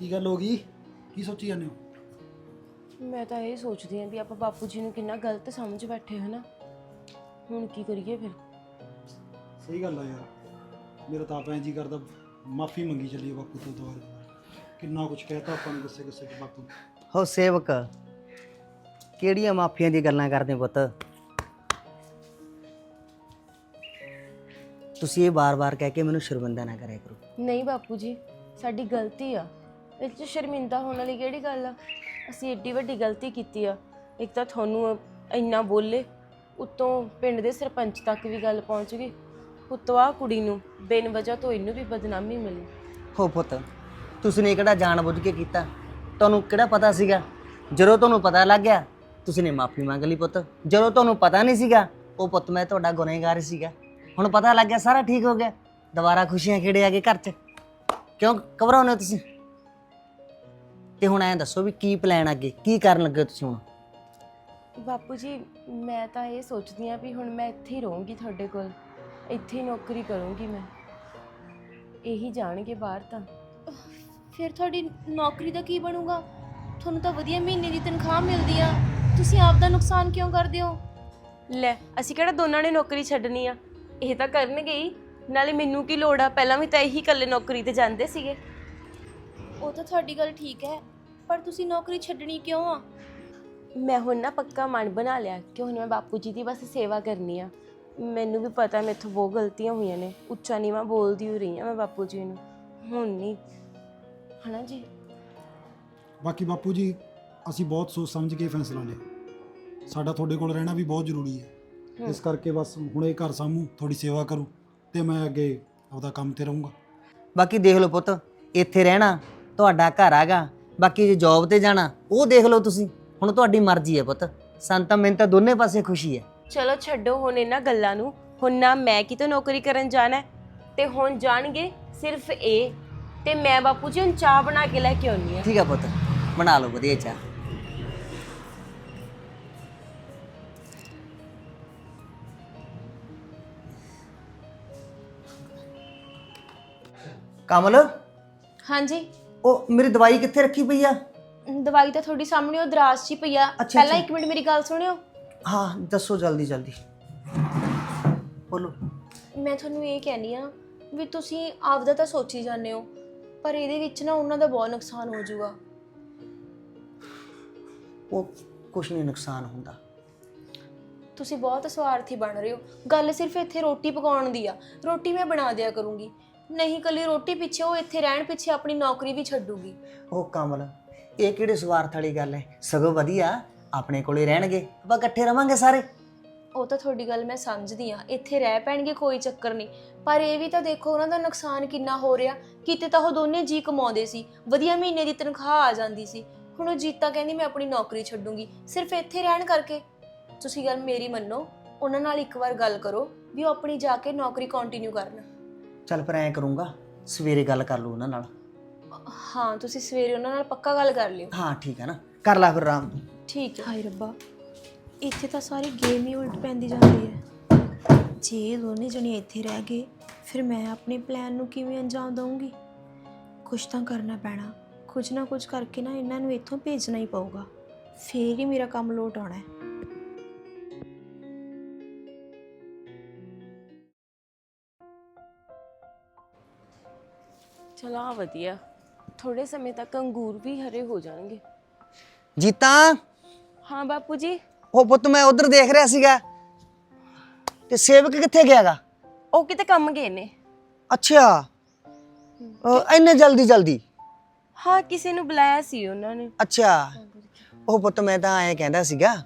ਕੀ ਗੱਲ ਹੋ ਗਈ? ਕੀ ਸੋਚੀ ਜਾਂਦੇ ਹੋ? ਮੈਂ ਤਾਂ ਇਹ ਸੋਚਦੀ ਆਂ ਵੀ ਆਪਾਂ ਬਾਪੂ ਜੀ ਨੂੰ ਕਿੰਨਾ ਗਲਤ ਸਮਝ ਬੈਠੇ ਹੋ ਨਾ ਹੁਣ ਕੀ ਕਰੀਏ ਫਿਰ? ਸਹੀ ਗੱਲ ਆ ਯਾਰ। ਮੇਰਾ ਤਾਂ ਆਪ ਐਂ ਜੀ ਕਰਦਾ ਮਾਫੀ ਮੰਗੀ ਚੱਲੀ ਬਾਪੂ ਤੋਂ ਦੁਬਾਰਾ। ਕਿੰਨਾ ਕੁਝ ਕਹਿਤਾ ਆਪਾਂ ਨੂੰ ਗੁੱਸੇ ਗੁੱਸੇ ਚ ਬਾਪੂ ਨੂੰ। ਹੋ ਸੇਵਕ ਕਿਹੜੀਆਂ ਮਾਫੀਆਂ ਦੀ ਗੱਲਾਂ ਕਰਦੇ ਪੁੱਤ? ਤੁਸੀਂ ਇਹ ਬਾਰ-ਬਾਰ ਕਹਿ ਕੇ ਮੈਨੂੰ ਸ਼ਰਮਿੰਦਾ ਨਾ ਕਰਿਆ ਕਰੋ। ਨਹੀਂ ਬਾਪੂ ਜੀ ਸਾਡੀ ਗਲਤੀ ਆ। ਇਹ 'ਚ ਸ਼ਰਮਿੰਦਾ ਹੋਣ ਵਾਲੀ ਕਿਹੜੀ ਗੱਲ ਆ? ਅਸੀਂ ਏਡੀ ਵੱਡੀ ਗਲਤੀ ਕੀਤੀ ਆ। ਇੱਕ ਤਾਂ ਤੁਹਾਨੂੰ ਇੰਨਾ ਬੋਲੇ, ਉਤੋਂ ਪਿੰਡ ਦੇ ਸਰਪੰਚ ਤੱਕ ਵੀ ਗੱਲ ਪਹੁੰਚ ਗਈ। ਉੱਤੋਂ ਆਹ ਕੁੜੀ ਨੂੰ ਬਿਨ ਵਜ੍ਹਾ ਤੋਂ ਇਹਨੂੰ ਵੀ ਬਦਨਾਮੀ ਮਿਲੀ। ਹੋ ਪੁੱਤ, ਤੁਸੀਂ ਨੇ ਕਿਹੜਾ ਜਾਣਬੁੱਝ ਕੇ ਕੀਤਾ? ਤੁਹਾਨੂੰ ਕਿਹੜਾ ਪਤਾ ਸੀਗਾ? ਜਦੋਂ ਤੁਹਾਨੂੰ ਪਤਾ ਲੱਗ ਗਿਆ, ਤੁਸੀਂ ਨੇ ਮਾਫੀ ਮੰਗ ਲਈ ਪੁੱਤ। ਜਦੋਂ ਤੁਹਾਨੂੰ ਪਤਾ ਨਹੀਂ ਸੀਗਾ, ਉਹ ਪੁੱਤ ਮੈਂ ਤੁਹਾਡਾ ਗੁਨੇਗਾਰ ਸੀਗਾ। ਹੁਣ ਪਤਾ ਲੱਗ ਗਿਆ, ਸਾਰਾ ਠੀਕ ਹੋ ਗਿਆ। ਦੁਬਾਰਾ ਖੁਸ਼ੀਆਂ ਖੇੜੇ ਆ ਗਏ ਘਰ 'ਚ। ਕਿਉਂ ਘਬਰਾਉਂਦੇ ਹੋ ਤੁਸੀਂ? ਤੇ ਹੁਣ ਐਂ ਦੱਸੋ ਵੀ ਕੀ ਪਲਾਨ ਅੱਗੇ? ਕੀ ਕਰਨ ਲੱਗੇ ਹੋ ਤੁਸੀਂ ਹੁਣ? ਬਾਪੂ ਜੀ ਮੈਂ ਤਾਂ ਇਹ ਸੋਚਦੀ ਆ ਵੀ ਹੁਣ ਮੈਂ ਇੱਥੇ ਹੀ ਰਹੂੰਗੀ ਤੁਹਾਡੇ ਕੋਲ। ਇੱਥੇ ਹੀ ਨੌਕਰੀ ਕਰੂੰਗੀ ਮੈਂ। ਇਹੀ ਜਾਣਗੇ ਬਾਹਰ ਤਾਂ। ਫਿਰ ਤੁਹਾਡੀ ਨੌਕਰੀ ਦਾ ਕੀ ਬਣੂਗਾ? ਤੁਹਾਨੂੰ ਤਾਂ ਵਧੀਆ ਮਹੀਨੇ ਦੀ ਤਨਖਾਹ ਮਿਲਦੀ ਆ। ਤੁਸੀਂ ਆਪ ਦਾ ਨੁਕਸਾਨ ਕਿਉਂ ਕਰਦੇ ਹੋ? ਲੈ ਅਸੀਂ ਕਿਹੜਾ ਦੋਨਾਂ ਨੇ ਨੌਕਰੀ ਛੱਡਣੀ ਆ? ਇਹ ਤਾਂ ਕਰਨਗੇ ਹੀ। ਨਾਲੇ ਮੈਨੂੰ ਕੀ ਲੋੜ ਆ? ਪਹਿਲਾਂ ਵੀ ਤਾਂ ਇਹੀ ਇਕੱਲੇ ਨੌਕਰੀ ਤੇ ਜਾਂਦੇ ਸੀਗੇ। ਉਹ ਤਾਂ ਤੁਹਾਡੀ ਗੱਲ ਠੀਕ ਹੈ ਪਰ ਤੁਸੀਂ ਨੌਕਰੀ ਛੱਡਣੀ ਕਿਉਂ ਆ? ਮੈਂ ਹੁਣ ਨਾ ਪੱਕਾ ਮਨ ਬਣਾ ਲਿਆ ਕਿ ਹੁਣ ਮੈਂ ਬਾਪੂ ਜੀ ਦੀ ਬਸ ਸੇਵਾ ਕਰਨੀ ਆ। ਮੈਨੂੰ ਵੀ ਪਤਾ ਮੇਥੋਂ ਬਹੁਤ ਗਲਤੀਆਂ ਹੋਈਆਂ ਨੇ ਉੱਚਾ ਨੀਵਾਂ ਬੋਲਦੀ ਹੋ ਰਹੀ ਆ ਮੈਂ ਬਾਪੂ ਜੀ ਨੂੰ। ਹੁਣ ਨਹੀਂ ਹਨਾ ਜੀ? ਬਾਕੀ ਬਾਪੂ ਜੀ ਅਸੀਂ ਬਹੁਤ ਸੋਚ ਸਮਝ ਕੇ ਫੈਸਲਾ ਲਿਆ। ਸਾਡਾ ਤੁਹਾਡੇ ਕੋਲ ਰਹਿਣਾ ਵੀ ਬਹੁਤ ਜ਼ਰੂਰੀ ਹੈ। ਇਸ ਕਰਕੇ ਬਸ ਹੁਣ ਇਹ ਘਰ ਸਾਮੂ ਥੋੜੀ ਸੇਵਾ ਕਰੂ ਤੇ ਮੈਂ ਅੱਗੇ ਆਪਦਾ ਕੰਮ ਤੇ ਰਹੂੰਗਾ। ਬਾਕੀ ਦੇਖ ਲਓ ਪੁੱਤ ਇੱਥੇ ਰਹਿਣਾ ਤੁਹਾਡਾ ਘਰ ਆਗਾ ਬਾਕੀ ਜੇ ਜੌਬ ਤੇ ਜਾਣਾ ਉਹ ਦੇਖ ਲਓ ਤੁਸੀਂ। ਹੁਣ ਤੁਹਾਡੀ ਮਰਜ਼ੀ ਹੈ ਪੁੱਤ। ਸਾਨੂੰ ਤਾਂ ਮੈਨੂੰ ਤਾਂ ਦੋਨੇ ਪਾਸੇ ਖੁਸ਼ੀ ਹੈ। ਚਲੋ ਛੱਡੋ ਹੁਣ ਇਹਨਾਂ ਗੱਲਾਂ ਨੂੰ। ਹੁਣ ਨਾ ਮੈਂ ਕਿਤੇ ਨੌਕਰੀ ਕਰਨ ਜਾਣਾ ਹੈ, ਤੇ ਹੁਣ ਜਾਣਗੇ ਸਿਰਫ ਇਹ ਤੇ ਮੈਂ ਬਾਪੂ ਜੀ ਹੁਣ ਚਾਹ ਬਣਾ ਕੇ ਲੈ ਕੇ ਆਉਣੀ ਆ ਠੀਕ ਆ ਪੁੱਤ ਬਣਾ ਲਓ ਵਧੀਆ ਚਾਹ। ਕਮਲ? ਹਾਂਜੀ। ਉਹ ਮੇਰੀ ਦਵਾਈ ਕਿੱਥੇ ਰੱਖੀ ਪਈ ਆ? ਦਵਾਈ ਤਾਂ ਤੁਹਾਡੀ ਸਾਹਮਣੇ ਉਹ ਦਰਾਜ਼ 'ਚ ਹੀ ਪਈ ਆ। ਅੱਛਾ, ਪਹਿਲਾਂ ਅੱਛਾ। ਇੱਕ ਮਿੰਟ ਮੇਰੀ ਗੱਲ ਸੁਣਿਓ। ਹਾਂ ਦੱਸੋ ਜਲਦੀ ਜਲਦੀ। ਬੋਲੋ। ਮੈਂ ਤੁਹਾਨੂੰ ਇਹ ਕਹਿੰਦੀ ਆ ਵੀ ਤੁਸੀਂ ਆਪਦਾ ਤਾਂ ਸੋਚੀ ਜਾਂਦੇ ਹੋ ਪਰ ਇਹਦੇ ਵਿੱਚ ਨਾ ਉਹਨਾਂ ਦਾ ਬਹੁਤ ਨੁਕਸਾਨ ਹੋ ਜਾਊਗਾ। ਉਹ ਕੁਛ ਨਹੀਂ ਨੁਕਸਾਨ ਹੁੰਦਾ। ਤੁਸੀਂ ਬਹੁਤ ਸਵਾਰਥੀ ਬਣ ਰਹੇ ਹੋ। ਗੱਲ ਸਿਰਫ ਇੱਥੇ ਰੋਟੀ ਪਕਾਉਣ ਦੀ ਆ। ਰੋਟੀ ਮੈਂ ਬਣਾ ਦਿਆ ਕਰੂੰਗੀ। ਨਹੀਂ ਕੱਲੀ ਰੋਟੀ ਪਿੱਛੇ ਉਹ ਇੱਥੇ ਰਹਿਣ ਪਿੱਛੇ ਆਪਣੀ ਨੌਕਰੀ ਵੀ ਛੱਡੂਗੀ। ਉਹ ਕਮਲ ਇਹ ਕਿਹੜੇ ਸਵਾਰਥ ਵਾਲੀ ਗੱਲ ਹੈ? ਸਗੋਂ ਵਧੀਆ ਆਪਣੇ ਕੋਲੇ ਰਹਿਣਗੇ। ਆਪਾਂ ਇਕੱਠੇ ਰਵਾਂਗੇ ਸਾਰੇ। ਉਹ ਤਾਂ ਤੁਹਾਡੀ ਗੱਲ ਮੈਂ ਸਮਝਦੀ ਆ ਇੱਥੇ ਰਹਿ ਪੈਣਗੇ ਕੋਈ ਚੱਕਰ ਨਹੀਂ। ਪਰ ਇਹ ਵੀ ਤਾਂ ਦੇਖੋ ਉਹਨਾਂ ਦਾ ਨੁਕਸਾਨ ਕਿੰਨਾ ਹੋ ਰਿਹਾ। ਕਿਤੇ ਤਾਂ ਉਹ ਦੋਨੇ ਜੀ ਕਮਾਉਂਦੇ ਸੀ। ਵਧੀਆ ਮਹੀਨੇ ਦੀ ਤਨਖਾਹ ਆ ਜਾਂਦੀ ਸੀ। ਹੁਣ ਉਹ ਜੀਤਾ ਕਹਿੰਦੀ ਮੈਂ ਆਪਣੀ ਨੌਕਰੀ ਛੱਡੂੰਗੀ। ਸਿਰਫ ਇੱਥੇ ਰਹਿਣ ਕਰਕੇ। ਤੁਸੀਂ ਗੱਲ ਮੇਰੀ ਮੰਨੋ। ਉਹਨਾਂ ਨਾਲ ਇੱਕ ਵਾਰ ਗੱਲ ਕਰੋ ਵੀ ਉਹ ਆਪਣੀ ਜਾ ਕੇ ਨੌਕਰੀ ਕੰਟੀਨਿਊ ਕਰਨ। ਚੱਲ ਫਿਰ ਐਂ ਕਰੂੰਗਾ ਸਵੇਰੇ ਗੱਲ ਕਰ ਲੂ ਉਹਨਾਂ ਨਾਲ। ਹਾਂ ਤੁਸੀਂ ਸਵੇਰੇ ਉਹਨਾਂ ਨਾਲ ਪੱਕਾ ਗੱਲ ਕਰ ਲਿਓ। ਹਾਂ ਠੀਕ ਹੈ ਨਾ। ਕਰ ਲੈ ਫਿਰ ਆਰਾਮ। ਤੂੰ ਠੀਕ ਹੈ। ਹਾਏ ਰੱਬਾ ਇੱਥੇ ਤਾਂ ਸਾਰੀ ਗੇਮ ਹੀ ਉਲਟ ਪੈਂਦੀ ਜਾਂਦੀ ਹੈ। ਜੇ ਇਹ ਦੋਨੇ ਜਣੇ ਇੱਥੇ ਰਹਿ ਗਏ ਫਿਰ ਮੈਂ ਆਪਣੇ ਪਲਾਨ ਨੂੰ ਕਿਵੇਂ ਅੰਜਾਮ ਦਵਾਂਗੀ ਕੁਝ ਤਾਂ ਕਰਨਾ ਪੈਣਾ। ਕੁਝ ਨਾ ਕੁਝ ਕਰਕੇ ਨਾ ਇਹਨਾਂ ਨੂੰ ਇੱਥੋਂ ਭੇਜਣਾ ਹੀ ਪਊਗਾ। ਫੇਰ ਹੀ ਮੇਰਾ ਕੰਮ ਲੋਟ ਆਉਣਾ ਹੈ। ਚਲਾ ਵਧੀਆ। ਥੋੜੇ ਸਮੇਂ ਤੱਕ ਅੰਗੂਰ ਵੀ ਹਰੇ ਹੋ ਜਾਣਗੇ। ਜੀਤਾ? ਹਾਂ ਬਾਪੂ ਜੀ। ਉਹ ਪੁੱਤ ਮੈਂ ਉਧਰ ਦੇਖ ਰਿਹਾ ਸੀਗਾ। ਤੇ ਸੇਵਕ ਕਿੱਥੇ ਗਿਆਗਾ? ਉਹ ਕਿਤੇ ਕੰਮ ਗਏ ਨੇ। ਅੱਛਾ। ਅਹ, ਇੰਨੇ ਜਲਦੀ ਜਲਦੀ? ਹਾਂ ਕਿਸੇ ਨੂੰ ਬੁਲਾਇਆ ਸੀ ਉਹਨਾਂ ਨੇ। ਅੱਛਾ। ਉਹ ਪੁੱਤ ਮੈਂ ਤਾਂ ਐਂ ਕਹਿੰਦਾ ਸੀਗਾ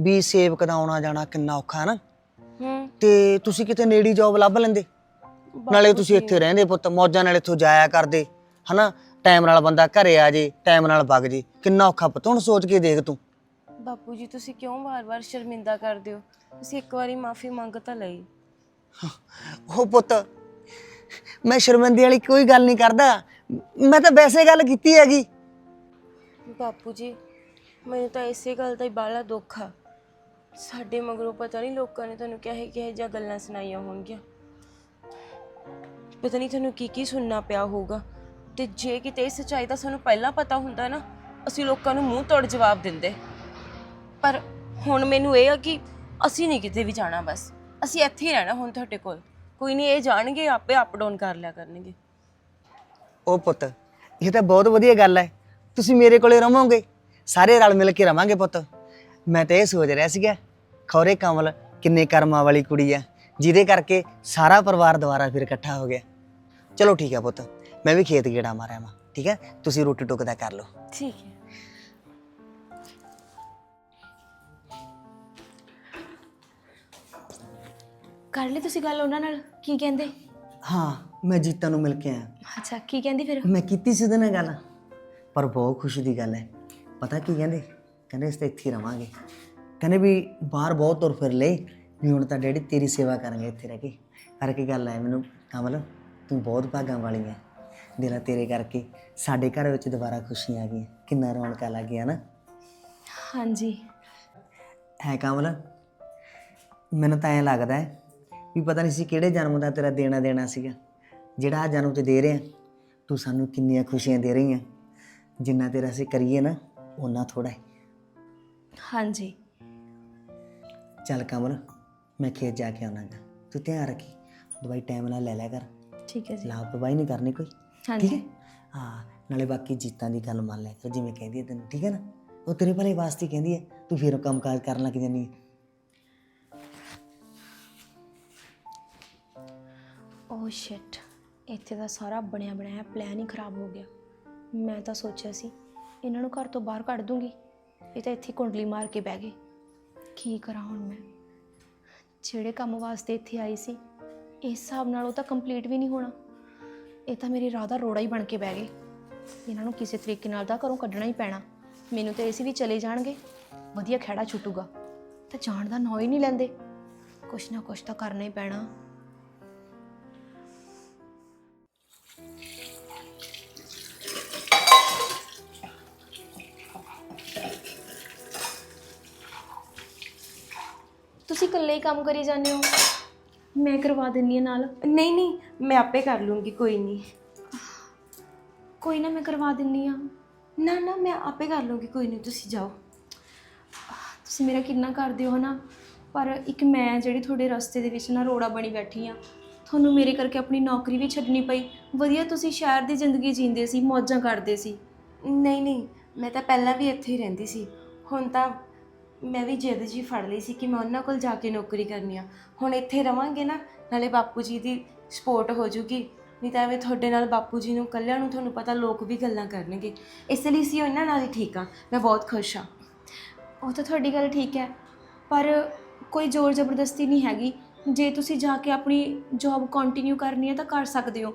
ਵੀ ਸੇਵਕ ਦਾ ਆਉਣਾ ਜਾਣਾ ਕਿੰਨਾ ਔਖਾ ਹੈ ਨਾ। ਹੂੰ। ਤੇ ਤੁਸੀਂ ਕਿਤੇ ਨੇੜੀ ਜੌਬ ਲੱਭ ਲੈਂਦੇ। ਨਾਲੇ ਤੁਸੀਂ ਇੱਥੇ ਰਹਿੰਦੇ ਪੁੱਤ ਮੌਜਾਂ ਨਾਲ ਇੱਥੋਂ ਜਾਇਆ ਕਰਦੇ ਹਨਾ? ਟਾਈਮ ਨਾਲ ਬੰਦਾ ਘਰੇ ਆ ਜੇ ਟਾਈਮ ਨਾਲ ਵਗ ਜੇ। ਕਿੰਨਾ ਔਖਾ ਪੁੱਤ ਹੁਣ ਸੋਚ ਕੇ ਦੇਖ ਤੂੰ। ਬਾਪੂ ਜੀ ਤੁਸੀਂ ਕਿਉਂ ਵਾਰ-ਵਾਰ ਸ਼ਰਮਿੰਦਾ ਕਰਦੇ ਹੋ? ਤੁਸੀਂ ਇੱਕ ਵਾਰੀ ਮਾਫੀ ਮੰਗ ਤਾਂ ਲਈ। ਉਹ ਪੁੱਤ ਮੈਂ ਸ਼ਰਮਿੰਦੇ ਵਾਲੀ ਕੋਈ ਗੱਲ ਨਹੀਂ ਕਰਦਾ। ਮੈਂ ਤਾਂ ਵੈਸੇ ਗੱਲ ਕੀਤੀ ਹੈਗੀ। ਬਾਪੂ ਜੀ ਮੈਨੂੰ ਤਾਂ ਇਸੇ ਗੱਲ ਦਾ ਹੀ ਬਾਲਾ ਦੁੱਖ ਆ। ਸਾਡੇ ਮਗਰੋਂ ਪਤਾ ਨਹੀਂ ਲੋਕਾਂ ਨੇ ਤੁਹਾਨੂੰ ਕਿਹੇ ਕਿਹੇ ਜਿਹਾ ਗੱਲਾਂ ਸੁਣਾਈਆਂ ਹੋਣਗੀਆਂ। ਪਤਾ ਨਹੀਂ ਤੁਹਾਨੂੰ ਕੀ ਕੀ ਸੁਣਨਾ ਪਿਆ ਹੋਊਗਾ। ਤੇ ਜੇ ਕਿਤੇ ਇਹ ਸੱਚਾਈ ਦਾ ਸਾਨੂੰ ਪਹਿਲਾਂ ਪਤਾ ਹੁੰਦਾ ਨਾ, ਅਸੀਂ ਲੋਕਾਂ ਨੂੰ ਮੂੰਹ ਤੋੜ ਜਵਾਬ ਦਿੰਦੇ। ਪਰ ਹੁਣ ਮੈਨੂੰ ਇਹ ਆ ਕਿ ਅਸੀਂ ਨਹੀਂ ਕਿਤੇ ਵੀ ਜਾਣਾ ਬਸ। ਅਸੀਂ ਇੱਥੇ ਹੀ ਰਹਿਣਾ ਹੁਣ ਤੁਹਾਡੇ ਕੋਲ। ਕੋਈ ਨਹੀਂ, ਇਹ ਜਾਣਗੇ, ਆਪੇ ਅਪ ਡਾਊਨ ਕਰ ਲਿਆ ਕਰਨਗੇ। ਉਹ ਪੁੱਤ, ਇਹ ਤਾਂ ਬਹੁਤ ਵਧੀਆ ਗੱਲ ਹੈ। ਤੁਸੀਂ ਮੇਰੇ ਕੋਲੇ ਰਹੋਗੇ ਸਾਰੇ ਰਲ ਮਿਲ ਕੇ ਰਵਾਂਗੇ ਪੁੱਤ। ਮੈਂ ਤਾਂ ਇਹ ਸੋਚ ਰਿਹਾ ਸੀਗਾ, ਖੌਰੇ ਕਮਲ ਕਿੰਨੇ ਕਰਮਾਂ ਵਾਲੀ ਕੁੜੀ ਆ ਜਿਹਦੇ ਕਰਕੇ ਸਾਰਾ ਪਰਿਵਾਰ ਦੁਬਾਰਾ ਫਿਰ ਇਕੱਠਾ ਹੋ ਗਿਆ। ਚਲੋ ਠੀਕ ਹੈ ਪੁੱਤ ਮੈਂ ਵੀ ਖੇਤ ਗੇੜਾ ਮਾਰਿਆ ਵਾਂ ਠੀਕ ਹੈ? ਤੁਸੀਂ ਰੋਟੀ ਟੁੱਕ ਦਾ ਕਰ ਲਓ। ਠੀਕ ਹੈ। ਕਰ ਲਈ ਤੁਸੀਂ ਗੱਲ ਉਹਨਾਂ ਨਾਲ ਕੀ ਕਹਿੰਦੇ? ਹਾਂ ਮੈਂ ਜੀਤਾ ਨੂੰ ਮਿਲ ਕੇ ਆਇਆ। ਅੱਛਾ ਕੀ ਕਹਿੰਦੀ ਫਿਰ? ਮੈਂ ਕੀਤੀ ਸੀ ਉਹਦੇ ਨਾਲ ਗੱਲ ਪਰ ਬਹੁਤ ਖੁਸ਼ੀ ਦੀ ਗੱਲ ਹੈ। ਪਤਾ ਕੀ ਕਹਿੰਦੇ? ਕਹਿੰਦੇ ਇਸ ਤੇ ਇੱਥੇ ਹੀ ਰਵਾਂਗੇ। ਕਹਿੰਦੇ ਵੀ ਬਾਹਰ ਬਹੁਤ ਤੁਰ ਫਿਰ ਲਏ ਵੀ ਹੁਣ ਤਾਂ ਡੈਡੀ ਤੇਰੀ ਸੇਵਾ ਕਰਾਂਗੇ ਇੱਥੇ ਰਹਿ ਕੇ। ਕਰਕੇ ਗੱਲ ਹੈ ਮੈਨੂੰ ਕਮਲ। ਤੂੰ ਬਹੁਤ ਭਾਗਾਂ ਵਾਲੀ ਹੈ ਦਿਲਾ ਤੇਰੇ ਕਰਕੇ ਸਾਡੇ ਘਰ ਵਿੱਚ ਦੁਬਾਰਾ ਖੁਸ਼ੀਆਂ ਆ ਗਈਆਂ। ਕਿੰਨਾ ਰੌਣਕਾਂ ਲੱਗ ਗਿਆ ਨਾ। ਹਾਂਜੀ। ਹੈ ਕਮਲ ਮੈਨੂੰ ਤਾਂ ਐਂ ਲੱਗਦਾ ਹੈ ਵੀ ਪਤਾ ਨਹੀਂ ਸੀ ਕਿਹੜੇ ਜਨਮ ਦਾ ਤੇਰਾ ਦੇਣਾ ਦੇਣਾ ਸੀਗਾ। ਜਿਹੜਾ ਆ ਜਨਮ ਤੇ ਦੇ ਰਿਹਾ ਤੂੰ ਸਾਨੂੰ ਕਿੰਨੀਆਂ ਖੁਸ਼ੀਆਂ ਦੇ ਰਹੀ ਹੈ ਜਿੰਨਾ ਤੇਰਾ ਅਸੀਂ ਕਰੀਏ ਨਾ ਉਹਨਾਂ ਥੋੜਾ ਹੈ ਹਾਂਜੀ। ਚੱਲ ਕਮਲ ਮੈਂ ਖੇਤ ਜਾ ਕੇ ਆਉਣਾਗਾ ਤੂੰ ਧਿਆਨ ਰੱਖੀ ਦਵਾਈ ਟਾਈਮ ਨਾਲ ਲੈ ਲਿਆ ਕਰ। ਠੀਕ ਹੈ ਜੀ। ਲਾਪਰਵਾਹੀ ਨਹੀਂ ਕਰਨੀ ਕੋਈ ਠੀਕ ਹਾਂਜੀ। ਹੈ? ਹਾਂ ਨਾਲੇ ਬਾਕੀ ਜੀਤਾਂ ਦੀ ਗੱਲ ਮੰਨ ਲਿਆ ਕਰ ਜਿਵੇਂ ਕਹਿੰਦੀ ਹੈ ਤੈਨੂੰ ਠੀਕ ਹੈ ਨਾ? ਉਹ ਤੇਰੇ ਭਲੇ ਵਾਸਤੇ ਹੀ ਕਹਿੰਦੀ ਹੈ ਤੂੰ ਫਿਰ ਕੰਮ ਕਾਜ ਕਰਨ ਲੱਗ ਜਾਂਦੀ ਹੈ। ਓ ਸ਼ਿਟ ਇੱਥੇ ਦਾ ਸਾਰਾ ਬਣਿਆ ਬਣਾਇਆ ਪਲਾਨ ਹੀ ਖਰਾਬ ਹੋ ਗਿਆ। ਮੈਂ ਤਾਂ ਸੋਚਿਆ ਸੀ ਇਹਨਾਂ ਨੂੰ ਘਰ ਤੋਂ ਬਾਹਰ ਕੱਢ ਦੂੰਗੀ ਇਹ ਤਾਂ ਇੱਥੇ ਕੁੰਡਲੀ ਮਾਰ ਕੇ ਬਹਿ ਗਏ। ਕੀ ਕਰਾਂ ਹੁਣ ਮੈਂ? ਜਿਹੜੇ ਕੰਮ ਵਾਸਤੇ ਇੱਥੇ ਆਈ ਸੀ ਇਸ ਹਿਸਾਬ ਨਾਲ ਉਹ ਤਾਂ ਕੰਪਲੀਟ ਵੀ ਨਹੀਂ ਹੋਣਾ। ਇਹ ਤਾਂ ਮੇਰੀ ਰਾਹ ਦਾ ਰੋੜਾ ਹੀ ਬਣ ਕੇ ਬਹਿ ਗਏ। ਇਹਨਾਂ ਨੂੰ ਕਿਸੇ ਤਰੀਕੇ ਨਾਲ ਤਾਂ ਘਰੋਂ ਕੱਢਣਾ ਹੀ ਪੈਣਾ। ਮੈਨੂੰ ਤਾਂ ਇਹ ਸੀ ਵੀ ਚਲੇ ਜਾਣਗੇ। ਵਧੀਆ ਖਹਿੜਾ ਛੁੱਟੂਗਾ। ਤਾਂ ਜਾਣ ਦਾ ਨਾਂ ਹੀ ਨਹੀਂ ਲੈਂਦੇ। ਕੁਛ ਨਾ ਕੁਛ ਤਾਂ ਕਰਨਾ ਹੀ ਪੈਣਾ। ਤੁਸੀਂ ਇਕੱਲੇ ਹੀ ਕੰਮ ਕਰੀ ਜਾਂਦੇ ਹੋ? ਮੈਂ ਕਰਵਾ ਦਿੰਨੀ ਆ ਨਾਲ। ਨਹੀਂ ਨਹੀਂ ਮੈਂ ਆਪੇ ਕਰ ਲੂੰਗੀ ਕੋਈ ਨਹੀਂ। ਕੋਈ ਨਾ ਮੈਂ ਕਰਵਾ ਦਿੰਨੀ ਆ। ਨਾ ਨਾ ਮੈਂ ਆਪੇ ਕਰ ਲੂੰਗੀ ਕੋਈ ਨਹੀਂ ਤੁਸੀਂ ਜਾਓ। ਤੁਸੀਂ ਮੇਰਾ ਕਿੰਨਾ ਕਰਦੇ ਹੋ ਨਾ ਪਰ ਇੱਕ ਮੈਂ ਜਿਹੜੀ ਤੁਹਾਡੇ ਰਸਤੇ ਦੇ ਵਿੱਚ ਨਾ ਰੋੜਾ ਬਣੀ ਬੈਠੀ ਆ ਤੁਹਾਨੂੰ ਮੇਰੇ ਕਰਕੇ ਆਪਣੀ ਨੌਕਰੀ ਵੀ ਛੱਡਣੀ ਪਈ। ਵਧੀਆ ਤੁਸੀਂ ਸ਼ਹਿਰ ਦੀ ਜ਼ਿੰਦਗੀ ਜੀਂਦੇ ਸੀ ਮੌਜਾਂ ਕਰਦੇ ਸੀ। ਨਹੀਂ ਨਹੀਂ ਮੈਂ ਤਾਂ ਪਹਿਲਾਂ ਵੀ ਇੱਥੇ ਹੀ ਰਹਿੰਦੀ ਸੀ। ਹੁਣ ਤਾਂ ਮੈਂ ਵੀ ਜਿੱਦ ਜੀ ਫੜ ਲਈ ਸੀ ਕਿ ਮੈਂ ਉਹਨਾਂ ਕੋਲ ਜਾ ਕੇ ਨੌਕਰੀ ਕਰਨੀ ਆ। ਹੁਣ ਇੱਥੇ ਰਵਾਂਗੇ ਨਾ ਨਾਲੇ ਬਾਪੂ ਜੀ ਦੀ ਸਪੋਰਟ ਹੋ ਜੂਗੀ। ਨਹੀਂ ਤਾਂ ਐਵੇਂ ਤੁਹਾਡੇ ਨਾਲ ਬਾਪੂ ਜੀ ਨੂੰ ਕੱਲਿਆਂ ਨੂੰ ਤੁਹਾਨੂੰ ਪਤਾ ਲੋਕ ਵੀ ਗੱਲਾਂ ਕਰਨਗੇ। ਇਸ ਲਈ ਸੀ ਉਹਨਾਂ ਨਾਲ ਹੀ ਠੀਕ ਆ। ਮੈਂ ਬਹੁਤ ਖੁਸ਼ ਆ। ਉਹ ਤਾਂ ਤੁਹਾਡੀ ਗੱਲ ਠੀਕ ਹੈ ਪਰ ਕੋਈ ਜ਼ੋਰ ਜ਼ਬਰਦਸਤੀ ਨਹੀਂ ਹੈਗੀ। ਜੇ ਤੁਸੀਂ ਜਾ ਕੇ ਆਪਣੀ ਜੌਬ ਕੰਟੀਨਿਊ ਕਰਨੀ ਹੈ ਤਾਂ ਕਰ ਸਕਦੇ ਹੋ।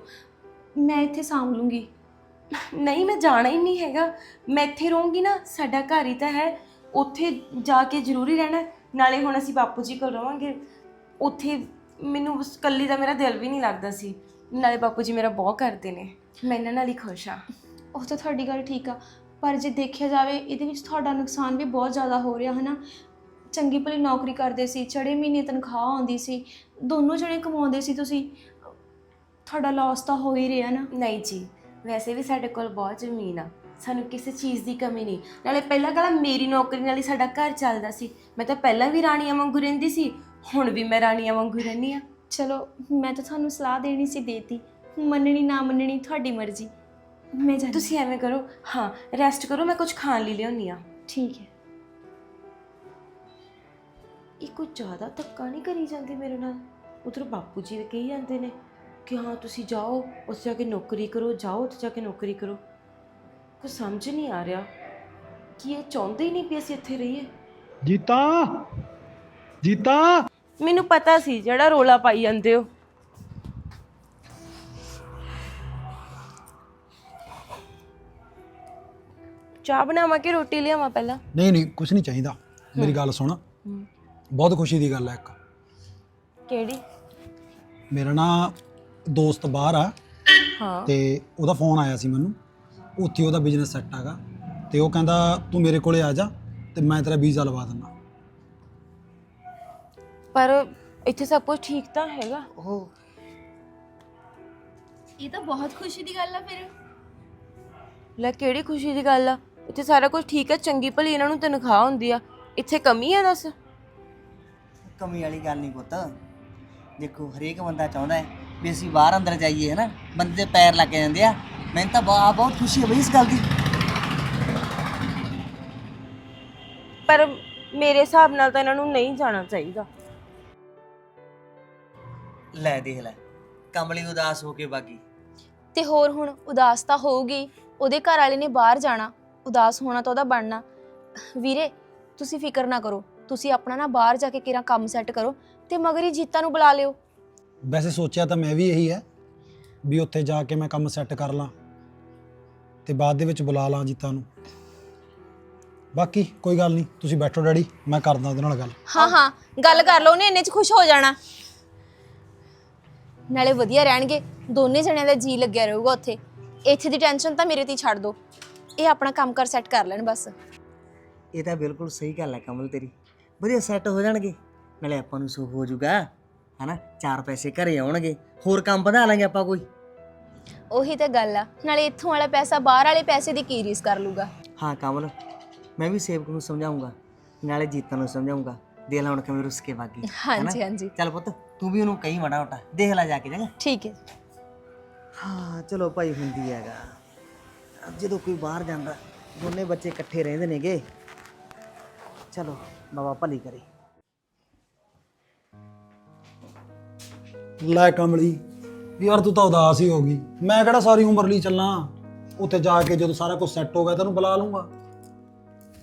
ਮੈਂ ਇੱਥੇ ਸਾਂਭ ਲੂੰਗੀ। ਨਹੀਂ ਮੈਂ ਜਾਣਾ ਹੀ ਨਹੀਂ ਹੈਗਾ। ਮੈਂ ਇੱਥੇ ਰਹੂੰਗੀ ਨਾ ਸਾਡਾ ਘਰ ਹੀ ਤਾਂ ਹੈ। ਉੱਥੇ ਜਾ ਕੇ ਜ਼ਰੂਰੀ ਰਹਿਣਾ ਨਾਲੇ ਹੁਣ ਅਸੀਂ ਬਾਪੂ ਜੀ ਕੋਲ ਰਵਾਂਗੇ। ਉੱਥੇ ਮੈਨੂੰ ਬਸ ਇਕੱਲੀ ਦਾ ਮੇਰਾ ਦਿਲ ਵੀ ਨਹੀਂ ਲੱਗਦਾ ਸੀ। ਨਾਲੇ ਬਾਪੂ ਜੀ ਮੇਰਾ ਬਹੁਤ ਕਰਦੇ ਨੇ। ਮੈਂ ਇਹਨਾਂ ਨਾਲ ਹੀ ਖੁਸ਼ ਆ ਉਹ ਤਾਂ ਤੁਹਾਡੀ ਗੱਲ ਠੀਕ ਆ। ਪਰ ਜੇ ਦੇਖਿਆ ਜਾਵੇ ਇਹਦੇ ਵਿੱਚ ਤੁਹਾਡਾ ਨੁਕਸਾਨ ਵੀ ਬਹੁਤ ਜ਼ਿਆਦਾ ਹੋ ਰਿਹਾ ਹੈ ਨਾ ਚੰਗੀ ਭਲੀ ਨੌਕਰੀ ਕਰਦੇ ਸੀ ਚੜੇ ਮਹੀਨੇ ਤਨਖਾਹ ਆਉਂਦੀ ਸੀ। ਦੋਨੋਂ ਜਣੇ ਕਮਾਉਂਦੇ ਸੀ ਤੁਸੀਂ। ਤੁਹਾਡਾ ਲਾਸ ਤਾਂ ਹੋ ਹੀ ਰਿਹਾ ਨਾ ਨਹੀਂ ਜੀ ਵੈਸੇ ਵੀ ਸਾਡੇ ਕੋਲ ਬਹੁਤ ਜ਼ਮੀਨ ਆ। ਸਾਨੂੰ ਕਿਸੇ ਚੀਜ਼ ਦੀ ਕਮੀ ਨਹੀਂ। ਨਾਲੇ ਪਹਿਲਾਂ ਕਲਾ ਮੇਰੀ ਨੌਕਰੀ ਨਾਲ ਹੀ ਸਾਡਾ ਘਰ ਚੱਲਦਾ ਸੀ। ਮੈਂ ਤਾਂ ਪਹਿਲਾਂ ਵੀ ਰਾਣੀਆਂ ਵਾਂਗੂ ਰਹਿੰਦੀ ਸੀ ਹੁਣ ਵੀ ਮੈਂ ਰਾਣੀਆਂ ਵਾਂਗੂ ਰਹਿੰਦੀ ਆ ਚਲੋ ਮੈਂ ਤਾਂ ਤੁਹਾਨੂੰ ਸਲਾਹ ਦੇਣੀ ਸੀ ਦੇਤੀ। ਮੰਨਣੀ ਨਾ ਮੰਨਣੀ ਤੁਹਾਡੀ ਮਰਜ਼ੀ। ਮੈਂ ਜਾਂਦੀ। ਤੁਸੀਂ ਐਵੇਂ ਕਰੋ। ਹਾਂ ਰੈਸਟ ਕਰੋ ਮੈਂ ਕੁਝ ਖਾਣ ਲਈ ਲਿਆਉਣੀ ਆ ਠੀਕ ਹੈ। ਇਹ ਕੁਝ ਜ਼ਿਆਦਾ ਧੱਕਾ ਨਹੀਂ ਕਰੀ ਜਾਂਦੀ ਮੇਰੇ ਨਾਲ? ਉਧਰ ਬਾਪੂ ਜੀ ਕਹੀ ਜਾਂਦੇ ਨੇ ਕਿ ਹਾਂ ਤੁਸੀਂ ਜਾਓ ਉੱਥੇ ਜਾ ਕੇ ਨੌਕਰੀ ਕਰੋ ਜਾਓ ਉੱਥੇ ਜਾ ਕੇ ਨੌਕਰੀ ਕਰੋ। ਕੁਝ ਸਮਝ ਨਹੀਂ ਆ ਰਿਹਾ ਕਿ ਇਹ ਚਾਹੁੰਦੇ ਹੀ ਨਹੀਂ ਵੀ ਅਸੀਂ ਇੱਥੇ ਰਹੀਏ। ਜੀਤਾ! ਜੀਤਾ! ਮੈਨੂੰ ਪਤਾ ਸੀ ਜਿਹੜਾ ਰੋਲਾ ਪਾਈ ਜਾਂਦੇ ਹੋ। ਚਾਹ ਬਣਾਵਾਂ ਕਿ ਰੋਟੀ ਲਿਆਵਾਂ ਪਹਿਲਾਂ? ਨਹੀਂ ਨਹੀਂ ਕੁਝ ਨਹੀਂ ਚਾਹੀਦਾ। ਮੇਰੀ ਗੱਲ ਸੁਣ। ਬਹੁਤ ਖੁਸ਼ੀ ਦੀ ਗੱਲ ਹੈ ਇੱਕ। ਕਿਹੜੀ? ਮੇਰਾ ਨਾ ਦੋਸਤ ਬਾਹਰ ਆ। ਹਾਂ। ਤੇ ਉਹਦਾ ਫੋਨ ਆਇਆ ਸੀ ਮੈਨੂੰ। ਉੱਥੇ ਉਹਦਾ ਬਿਜ਼ਨਸ ਸੈੱਟ ਹੈਗਾ ਤੇ ਉਹ ਕਹਿੰਦਾ ਤੂੰ ਮੇਰੇ ਕੋਲੇ ਆ ਜਾ ਤੇ ਮੈਂ ਤੇਰਾ ਵੀਜ਼ਾ ਲਵਾ ਦਿੰਦਾ। ਪਰ ਇੱਥੇ ਸਭ ਕੁਝ ਠੀਕ ਤਾਂ ਹੈਗਾ। ਉਹ ਇਹ ਤਾਂ ਬਹੁਤ ਖੁਸ਼ੀ ਦੀ ਗੱਲ ਆ ਫਿਰ। ਲੈ ਕਿਹੜੀ ਖੁਸ਼ੀ ਦੀ ਗੱਲ ਆ? ਇੱਥੇ ਸਾਰਾ ਕੁਝ ਠੀਕ ਹੈ ਚੰਗੀ ਭਲੀ ਇਹਨਾਂ ਨੂੰ ਤਨਖਾਹ ਹੁੰਦੀ ਆ। ਇੱਥੇ ਕਮੀ ਆ ਦੱਸ? ਕਮੀ ਵਾਲੀ ਗੱਲ ਨਹੀਂ ਪੁੱਤ। ਦੇਖੋ ਹਰੇਕ ਬੰਦਾ ਚਾਹੁੰਦਾ ਹੈ ਵੀ ਅਸੀਂ ਬਾਹਰ ਅੰਦਰ ਜਾਈਏ ਹਨਾ? ਬੰਦੇ ਦੇ ਪੈਰ ਲੱਗ ਜਾਂਦੇ ਆ। ਮੈਨੂੰ ਤਾਂ ਬਹੁਤ ਬਹੁਤ ਖੁਸ਼ੀ ਹੈ ਬਈ ਇਸ ਗੱਲ ਦੀ। ਪਰ ਮੇਰੇ ਹਿਸਾਬ ਨਾਲ ਤਾਂ ਇਹਨਾਂ ਨੂੰ ਨਹੀਂ ਜਾਣਾ ਚਾਹੀਦਾ। ਲੈ ਦੇਖ ਲੈ ਕਮਲੀ ਉਦਾਸ ਹੋ ਕੇ ਬਾਗੀ। ਤੇ ਹੋਰ ਹੁਣ ਉਦਾਸ ਤਾਂ ਹੋਊਗੀ ਉਹਦੇ ਘਰ ਵਾਲੇ ਨੇ ਬਾਹਰ ਜਾਣਾ ਉਦਾਸ ਹੋਣਾ ਤਾਂ ਉਹਦਾ ਬਣਨਾ। ਵੀਰੇ ਤੁਸੀਂ ਫਿਕਰ ਨਾ ਕਰੋ ਤੁਸੀਂ ਆਪਣਾ ਨਾ ਬਾਹਰ ਜਾ ਕੇ ਕਿਰਾ ਕੰਮ ਸੈੱਟ ਕਰੋ ਤੇ ਮਗਰ ਹੀ ਜੀਤਾ ਨੂੰ ਬੁਲਾ ਲਿਓ। ਵੈਸੇ ਸੋਚਿਆ ਤਾਂ ਮੈਂ ਵੀ ਇਹੀ ਹੈ ਵੀ ਉੱਥੇ ਜਾ ਕੇ ਮੈਂ ਕੰਮ ਸੈੱਟ ਕਰ ਲਾਂ। ਤੇ ਬਾਅਦ ਦੇ ਵਿੱਚ ਬੁਲਾ ਲਾਂ ਜੀਤਾ ਨੂੰ। ਬਾਕੀ ਕੋਈ ਗੱਲ ਨਹੀਂ ਤੁਸੀਂ ਬੈਠੋ ਡੈਡੀ ਮੈਂ ਕਰਦਾ ਉਹਦੇ ਨਾਲ ਗੱਲ। ਹਾਂ ਹਾਂ ਗੱਲ ਕਰ ਲਓ ਉਹਨੇ ਇੰਨੇ ਚ ਖੁਸ਼ ਹੋ ਜਾਣਾ। ਨਾਲੇ ਵਧੀਆ ਰਹਿਣਗੇ ਦੋਨੇ ਜਣਿਆਂ ਦਾ ਜੀ ਲੱਗਿਆ ਰਹੂਗਾ ਉੱਥੇ। ਇੱਥੇ ਦੀ ਟੈਨਸ਼ਨ ਤਾਂ ਮੇਰੇ ਤੇ ਹੀ ਛੱਡ ਦਿਓ ਇਹ ਆਪਣਾ ਕੰਮ ਕਰ ਸੈੱਟ ਕਰ ਲੈਣ ਬਸ। ਇਹ ਤਾਂ ਬਿਲਕੁਲ ਸਹੀ ਗੱਲ ਹੈ ਕਮਲ ਤੇਰੀ। ਵਧੀਆ ਸੈੱਟ ਹੋ ਜਾਣਗੇ। ਨਾਲੇ ਆਪਾਂ ਨੂੰ ਸੁੱਖ ਹੋ ਜਾਊਗਾ ਹਨਾ? ਚਾਰ ਪੈਸੇ ਘਰੇ ਆਉਣਗੇ। ਹੋਰ ਕੰਮ ਵਧਾ ਲਾਂਗੇ ਆਪਾਂ ਕੋਈ। ਉਹੀ ਤਾਂ ਗੱਲ ਆ। ਨਾਲੇ ਇੱਥੋਂ ਵਾਲਾ ਪੈਸਾ ਬਾਹਰ ਵਾਲੇ ਪੈਸੇ ਦੀ ਕੀ ਰੀਸ ਕਰ ਲੂਗਾ? ਹਾਂ ਕਮਲ ਮੈਂ ਵੀ ਸੇਵਕ ਨੂੰ ਸਮਝਾਉਂਗਾ ਨਾਲੇ ਜੀਤਾ ਨੂੰ ਸਮਝਾਉਂਗਾ ਦੇ ਲਾ ਹੁਣ ਕਿਵੇਂ ਰੁੱਸ ਕੇ ਬਾਗੀ ਹਾਂਜੀ ਹਾਂਜੀ। ਚੱਲ ਪੁੱਤ ਤੂੰ ਵੀ ਉਹਨੂੰ ਕਹੀ ਮਾੜਾ ਮੋਟਾ। ਦੇਖ ਲੈ ਜਾ ਕੇ ਚੰਗਾ ਠੀਕ ਹੈ। ਹਾਂ ਚਲੋ ਭਾਈ ਹੁੰਦੀ ਹੈਗਾ। ਜਦੋਂ ਕੋਈ ਬਾਹਰ ਜਾਂਦਾ ਦੋਨੇ ਬੱਚੇ ਇਕੱਠੇ ਰਹਿੰਦੇ ਨੇਗੇ। ਚਲੋ ਬਾਬਾ ਭਲੀ ਕਰੇ। ਲੈ ਕਮਲੀ ਯਾਰ ਤੂੰ ਤਾਂ ਉਦਾਸ ਹੀ ਹੋ ਗਈ। ਮੈਂ ਕਿਹੜਾ ਸਾਰੀ ਉਮਰ ਲਈ ਚੱਲਾਂ। ਉੱਥੇ ਜਾ ਕੇ ਜਦੋਂ ਸਾਰਾ ਕੁਝ ਸੈੱਟ ਹੋ ਗਿਆ ਤੈਨੂੰ ਬੁਲਾ ਲੂੰਗਾ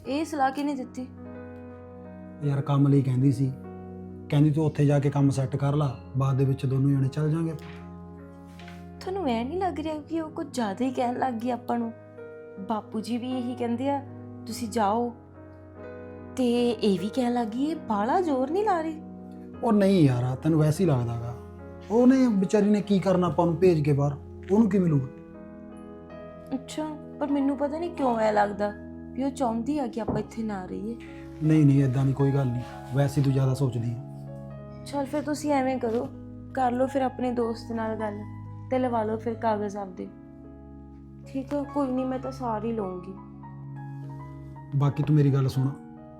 ਇਹ ਸਲਾਹ ਕਿਹਨੇ ਦਿੱਤੀ? ਯਾਰ ਕੰਮ ਲਈ ਕਹਿੰਦੀ ਸੀ। ਕਹਿੰਦੀ ਤੂੰ ਉੱਥੇ ਜਾ ਕੇ ਕੰਮ ਸੈੱਟ ਕਰ ਲਾ ਬਾਅਦ ਦੇ ਵਿੱਚ ਦੋਨੋਂ ਜਣੇ ਚੱਲ ਜਾਾਂਗੇ। ਤੁਹਾਨੂੰ ਐ ਨਹੀਂ ਲੱਗ ਰਿਹਾ ਕਿ ਉਹ ਕੁਝ ਜ਼ਿਆਦਾ ਹੀ ਕਹਿਣ ਲੱਗ ਗਈ ਆਪਾਂ ਨੂੰ? ਬਾਪੂ ਜੀ ਵੀ ਇਹੀ ਕਹਿੰਦੇ ਆ ਤੁਸੀਂ ਜਾਓ। ਤੇ ਇਹ ਵੀ ਕਹਿਣ ਲੱਗੀ ਇਹ ਬਾਲਾ ਜ਼ੋਰ ਨਹੀਂ ਲਾ ਰਹੀ? ਉਹ ਨਹੀਂ ਯਾਰ ਤੈਨੂੰ ਵੈਸੇ ਹੀ ਲੱਗਦਾਗਾ। ਉਹਨੇ ਵਿਚਾਰੀ ਨੇ ਕੀ ਕਰਨਾ ਆਪਾਂ ਨੂੰ ਭੇਜ ਕੇ ਬਾਹਰ? ਉਹਨੂੰ ਕੀ ਮਿਲੂਗਾ? ਅੱਛਾ ਪਰ ਮੈਨੂੰ ਪਤਾ ਨਹੀਂ ਕਿਉਂ ਐ ਲੱਗਦਾ ਵੀ ਉਹ ਚਾਹੁੰਦੀ ਆ ਕਿ ਆਪਾਂ ਇੱਥੇ ਨਾ ਰਹੀਏ। ਨਹੀਂ ਨਹੀਂ ਇਦਾਂ ਦੀ ਕੋਈ ਗੱਲ ਨਹੀਂ। ਵੈਸੇ ਤੂੰ ਜ਼ਿਆਦਾ ਸੋਚਦੀ ਹੈ ਚਲ ਫਿਰ ਤੁਸੀਂ ਐਵੇਂ ਕਰੋ ਕਰ ਲਓ ਫਿਰ ਆਪਣੇ ਦੋਸਤ ਨਾਲ ਗੱਲ ਤੇ ਲਵਾ ਲਓ ਫਿਰ ਕਾਗਜ਼ ਆਪਦੇ। ਠੀਕ ਹੈ ਕੋਈ ਨਹੀਂ ਮੈਂ ਤਾਂ ਸਾਰੀ ਲਵਾਂਗੀ ਬਾਕੀ ਤੂੰ ਮੇਰੀ ਗੱਲ ਸੁਣ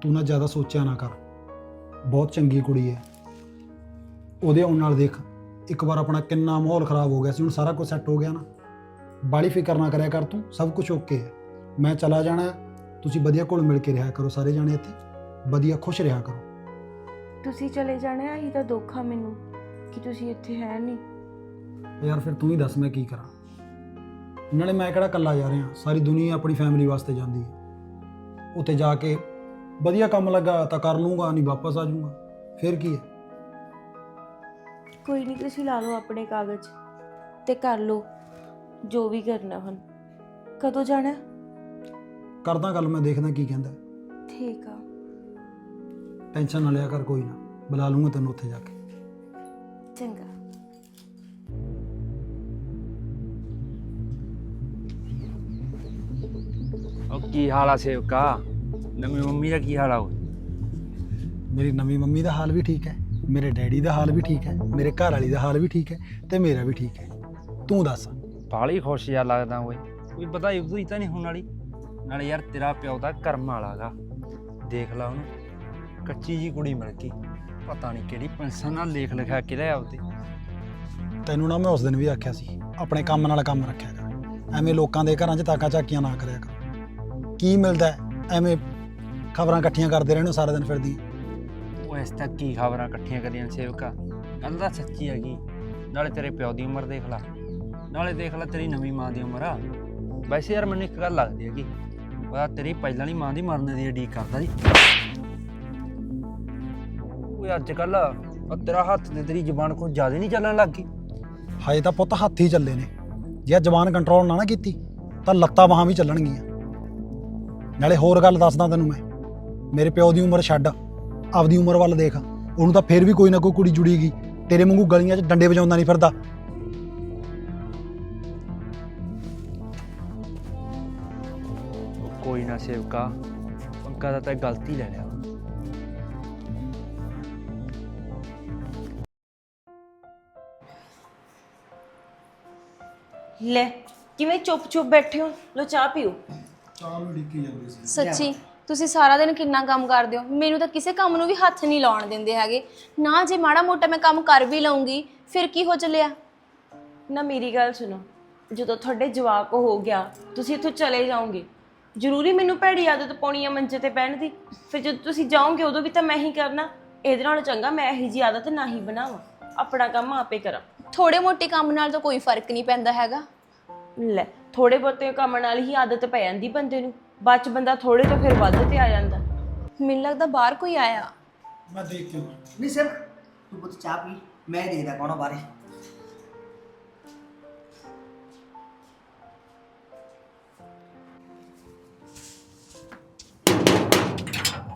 ਤੂੰ ਨਾ ਜ਼ਿਆਦਾ ਸੋਚਿਆ ਨਾ ਕਰ। ਬਹੁਤ ਚੰਗੀ ਕੁੜੀ ਹੈ ਉਹਦੇ ਆਉਣ ਨਾਲ ਦੇਖ ਇੱਕ ਵਾਰ ਆਪਣਾ ਕਿੰਨਾ ਮਾਹੌਲ ਖਰਾਬ ਹੋ ਗਿਆ ਸੀ ਹੁਣ ਸਾਰਾ ਕੁਝ ਸੈੱਟ ਹੋ ਗਿਆ ਨਾ। ਬਾਲੀ ਫਿਕਰ ਨਾ ਕਰਿਆ ਕਰ ਤੂੰ ਸਭ ਕੁਝ ਓਕੇ ਹੈ। ਮੈਂ ਚਲਾ ਜਾਣਾ ਤੁਸੀਂ ਵਧੀਆ ਕੋਲ ਮਿਲ ਕੇ ਰਿਹਾ ਕਰੋ ਸਾਰੇ ਜਾਣੇ ਇੱਥੇ। ਵਧੀਆ ਖੁਸ਼ ਰਿਹਾ ਕਰੋ। ਤੁਸੀਂ ਚਲੇ ਜਾਣਾ ਹੀ ਤਾਂ ਦੁੱਖ ਮੈਨੂੰ ਕਿ ਤੁਸੀਂ ਇੱਥੇ ਹੈ ਨਹੀਂ। ਯਾਰ ਫਿਰ ਤੂੰ ਹੀ ਦੱਸ ਮੈਂ ਕੀ ਕਰਾਂ। ਨਾਲੇ ਮੈਂ ਕਿਹੜਾ ਇਕੱਲਾ ਜਾ ਰਿਹਾ ਸਾਰੀ ਦੁਨੀਆ ਆਪਣੀ ਫੈਮਿਲੀ ਵਾਸਤੇ ਜਾਂਦੀ ਹੈ। ਉੱਥੇ ਜਾ ਕੇ ਵਧੀਆ ਕੰਮ ਲੱਗਾ ਤਾਂ ਕਰ ਲੂੰਗਾ ਨਹੀਂ ਵਾਪਸ ਆ ਜਾਊਂਗਾ। ਫਿਰ ਕੀ ਹੈ? ਕੋਈ ਨਹੀਂ ਤੁਸੀਂ ਲਾ ਲਓ ਆਪਣੇ ਕਾਗਜ਼ ਤੇ ਕਰ ਲਓ ਜੋ ਵੀ ਕਰਨਾ ਹੁਣ। ਕਦੋਂ ਜਾਣਾ? ਕਰਦਾ ਗੱਲ ਮੈਂ ਦੇਖਦਾ ਕੀ ਕਹਿੰਦਾ। ਠੀਕ ਆ। ਟੈਨਸ਼ਨ ਨਾ ਲਿਆ ਕਰ ਕੋਈ ਨਾ। ਬੁਲਾ ਲੂੰਗਾ ਤੈਨੂੰ ਉੱਥੇ ਜਾ ਕੇ। ਚੰਗਾ। ਉਹ ਕੀ ਹਾਲ ਆ ਸੇਵਕਾ? ਨਵੀਂ ਮੰਮੀ ਦਾ ਕੀ ਹਾਲ ਆ ਮੇਰੀ ਨਵੀਂ ਮੰਮੀ ਦਾ ਹਾਲ ਵੀ ਠੀਕ ਹੈ। ਮੇਰੇ ਡੈਡੀ ਦਾ ਹਾਲ ਵੀ ਠੀਕ ਹੈ ਮੇਰੇ ਘਰ ਵਾਲੀ ਦਾ ਹਾਲ ਵੀ ਠੀਕ ਹੈ ਤੇ ਮੇਰਾ ਵੀ ਠੀਕ ਹੈ। ਤੂੰ ਦੱਸ। ਬਾਲੀ ਖੁਸ਼ ਜਿਹਾ ਲੱਗਦਾ ਓਏ। ਕੋਈ ਵਧਾਈ ਵਧੂਈ ਤਾਂ ਨਹੀਂ ਹੋਣ ਵਾਲੀ? ਨਾਲੇ ਯਾਰ ਤੇਰਾ ਪਿਓ ਦਾ ਕਰਮ ਵਾਲਾਗਾ ਦੇਖ ਲਾ ਉਹਨੂੰ। ਕੱਚੀ ਜੀ ਕੁੜੀ ਮਿਲ ਗਈ। ਪਤਾ ਨਹੀਂ ਕਿਹੜੀ ਪੈਨਸ਼ਨ ਨਾਲ ਲੇਖ ਲਿਖਾ ਕੇ ਲਿਆ ਉਹਦੇ। ਤੈਨੂੰ ਨਾ ਮੈਂ ਉਸ ਦਿਨ ਵੀ ਆਖਿਆ ਸੀ ਆਪਣੇ ਕੰਮ ਨਾਲ ਕੰਮ ਰੱਖਿਆ ਕਰ। ਐਵੇਂ ਲੋਕਾਂ ਦੇ ਘਰਾਂ 'ਚ ਤਾਕਾ ਝਾਕੀਆਂ ਨਾ ਕਰਿਆ ਕਰ। ਕੀ ਮਿਲਦਾ? ਐਵੇਂ ਖਬਰਾਂ ਇਕੱਠੀਆਂ ਕਰਦੇ ਰਹਿਣੋ ਸਾਰਾ ਦਿਨ ਫਿਰਦੀ। ਉਹ ਇਸ ਤੱਕ ਕੀ ਖਬਰਾਂ ਇਕੱਠੀਆਂ ਕਰੀਆਂ ਸੇਵਕਾ? ਗੱਲ ਤਾਂ ਸੱਚੀ ਹੈਗੀ। ਨਾਲੇ ਤੇਰੇ ਪਿਓ ਦੀ ਉਮਰ ਦੇਖ ਲਾ। ਨਾਲੇ ਦੇਖ ਲੈ ਤੇਰੀ ਨਵੀਂ ਮਾਂ ਦੀ ਉਮਰ ਆ। ਵੈਸੇ ਯਾਰ ਮੈਨੂੰ ਇੱਕ ਗੱਲ ਲੱਗਦੀ ਹੈਗੀ। ਉਹ ਤੇਰੀ ਪਹਿਲਾਂ ਵਾਲੀ ਮਾਂ ਦੀ ਮਰਨ ਦੀ ਉਡੀਕ ਕਰਦਾ ਜੀ ਓਏ ਅੱਜ ਕੱਲ ਤੇਰਾ ਹੱਥ ਤੇ ਤੇਰੀ ਜ਼ੁਬਾਨ ਕੁਝ ਜ਼ਿਆਦਾ ਨਹੀਂ ਚੱਲਣ ਲੱਗ ਗਈ। ਹਜੇ ਤਾਂ ਪੁੱਤ ਹੱਥ ਹੀ ਚੱਲੇ ਨੇ। ਜੇ ਜ਼ਬਾਨ ਕੰਟਰੋਲ ਨਾ ਨਾ ਕੀਤੀ, ਤਾਂ ਲੱਤਾਂ ਬਾਹਾਂ ਵੀ ਚੱਲਣਗੀਆਂ। ਨਾਲੇ ਹੋਰ ਗੱਲ ਦੱਸਦਾ ਤੈਨੂੰ ਮੈਂ। ਮੇਰੇ ਪਿਓ ਦੀ ਉਮਰ ਛੱਡ। ਆਪਦੀ ਉਮਰ ਵੱਲ ਦੇਖ। ਉਹਨੂੰ ਤਾਂ ਫੇਰ ਵੀ ਕੋਈ ਨਾ ਕੋਈ ਕੁੜੀ ਜੁੜੀਗੀ। ਤੇਰੇ ਵਾਂਗੂ ਗਲੀਆਂ 'ਚ ਡੰਡੇ ਵਜਾਉਂਦਾ ਨਹੀਂ ਫਿਰਦਾ। ਕੋਈ ਨਾ ਸੇਵਕਾ ਪੰਕਾ ਦਾ ਤਾਂ ਗਲਤੀ ਲੈ ਲਿਆ। ਲੈ ਕਿਵੇਂ ਚੁੱਪ-ਚੁੱਪ ਬੈਠੇ ਹੋ? ਲੋ ਚਾਹ ਪੀਓ। ਚਾਹ ਨੂੰ ਡਿੱਕੀ ਜਾਂਦੀ ਸੀ। ਸੱਚੀ? ਤੁਸੀਂ ਸਾਰਾ ਦਿਨ ਕਿੰਨਾ ਕੰਮ ਕਰਦੇ ਹੋ? ਮੈਨੂੰ ਤਾਂ ਕਿਸੇ ਕੰਮ ਨੂੰ ਵੀ ਹੱਥ ਨਹੀਂ ਲਾਉਣ ਦਿੰਦੇ ਹੈਗੇ। ਨਾ ਜੇ ਮਾੜਾ ਮੋਟਾ ਮੈਂ ਕੰਮ ਕਰ ਵੀ ਲਵਾਂਗੀ ਫਿਰ ਕੀ ਹੋ ਚੱਲਿਆ? ਨਾ ਮੇਰੀ ਗੱਲ ਸੁਣੋ। ਜਦੋਂ ਤੁਹਾਡੇ ਜਵਾਕ ਹੋ ਗਿਆ ਤੁਸੀਂ ਇੱਥੋਂ ਚਲੇ ਜਾਓਗੇ। ਜ਼ਰੂਰੀ ਮੈਨੂੰ ਭੈੜੀ ਆਦਤ ਪਾਉਣੀ ਆ ਮੰਜੇ ਤੇ ਬਹਿਣ ਦੀ। ਫਿਰ ਜਦੋਂ ਤੁਸੀਂ ਜਾਓਗੇ ਉਦੋਂ ਵੀ ਤਾਂ ਮੈਂ ਹੀ ਕਰਨਾ। ਇਹਦੇ ਨਾਲੋਂ ਚੰਗਾ ਮੈਂ ਇਹੀ ਜੀ ਆਦਤ ਨਾ ਹੀ ਬਣਾਵਾਂ। ਆਪਣਾ ਕੰਮ ਆਪੇ ਕਰਾਂ। ਥੋੜੇ ਮੋਟੇ ਕੰਮ ਨਾਲ ਤਾਂ ਕੋਈ ਫ਼ਰਕ ਨਹੀਂ ਪੈਂਦਾ ਹੈਗਾ। ਲੈ ਥੋੜੇ ਬਹੁਤੇ ਕੰਮ ਨਾਲ ਹੀ ਆਦਤ ਪੈ ਜਾਂਦੀ ਬੰਦੇ ਨੂੰ। ਬਾਅਦ ਚ ਬੰਦਾ ਥੋੜੇ ਤੋਂ ਫਿਰ ਵੱਧ ਤੇ ਆ ਜਾਂਦਾ। ਮੈਨੂੰ ਲੱਗਦਾ ਬਾਹਰ ਕੋਈ ਆਇਆ। ਮੈਂ ਦੇਖ ਕੇ ਆਉਣਾ। ਨਹੀਂ ਸਿਰ ਤੂੰ ਪੁੱਤ ਚਾਹ ਪੀ ਮੈਂ ਦੇਖਦਾ ਕੌਣ ਆ ਬਾਰੇ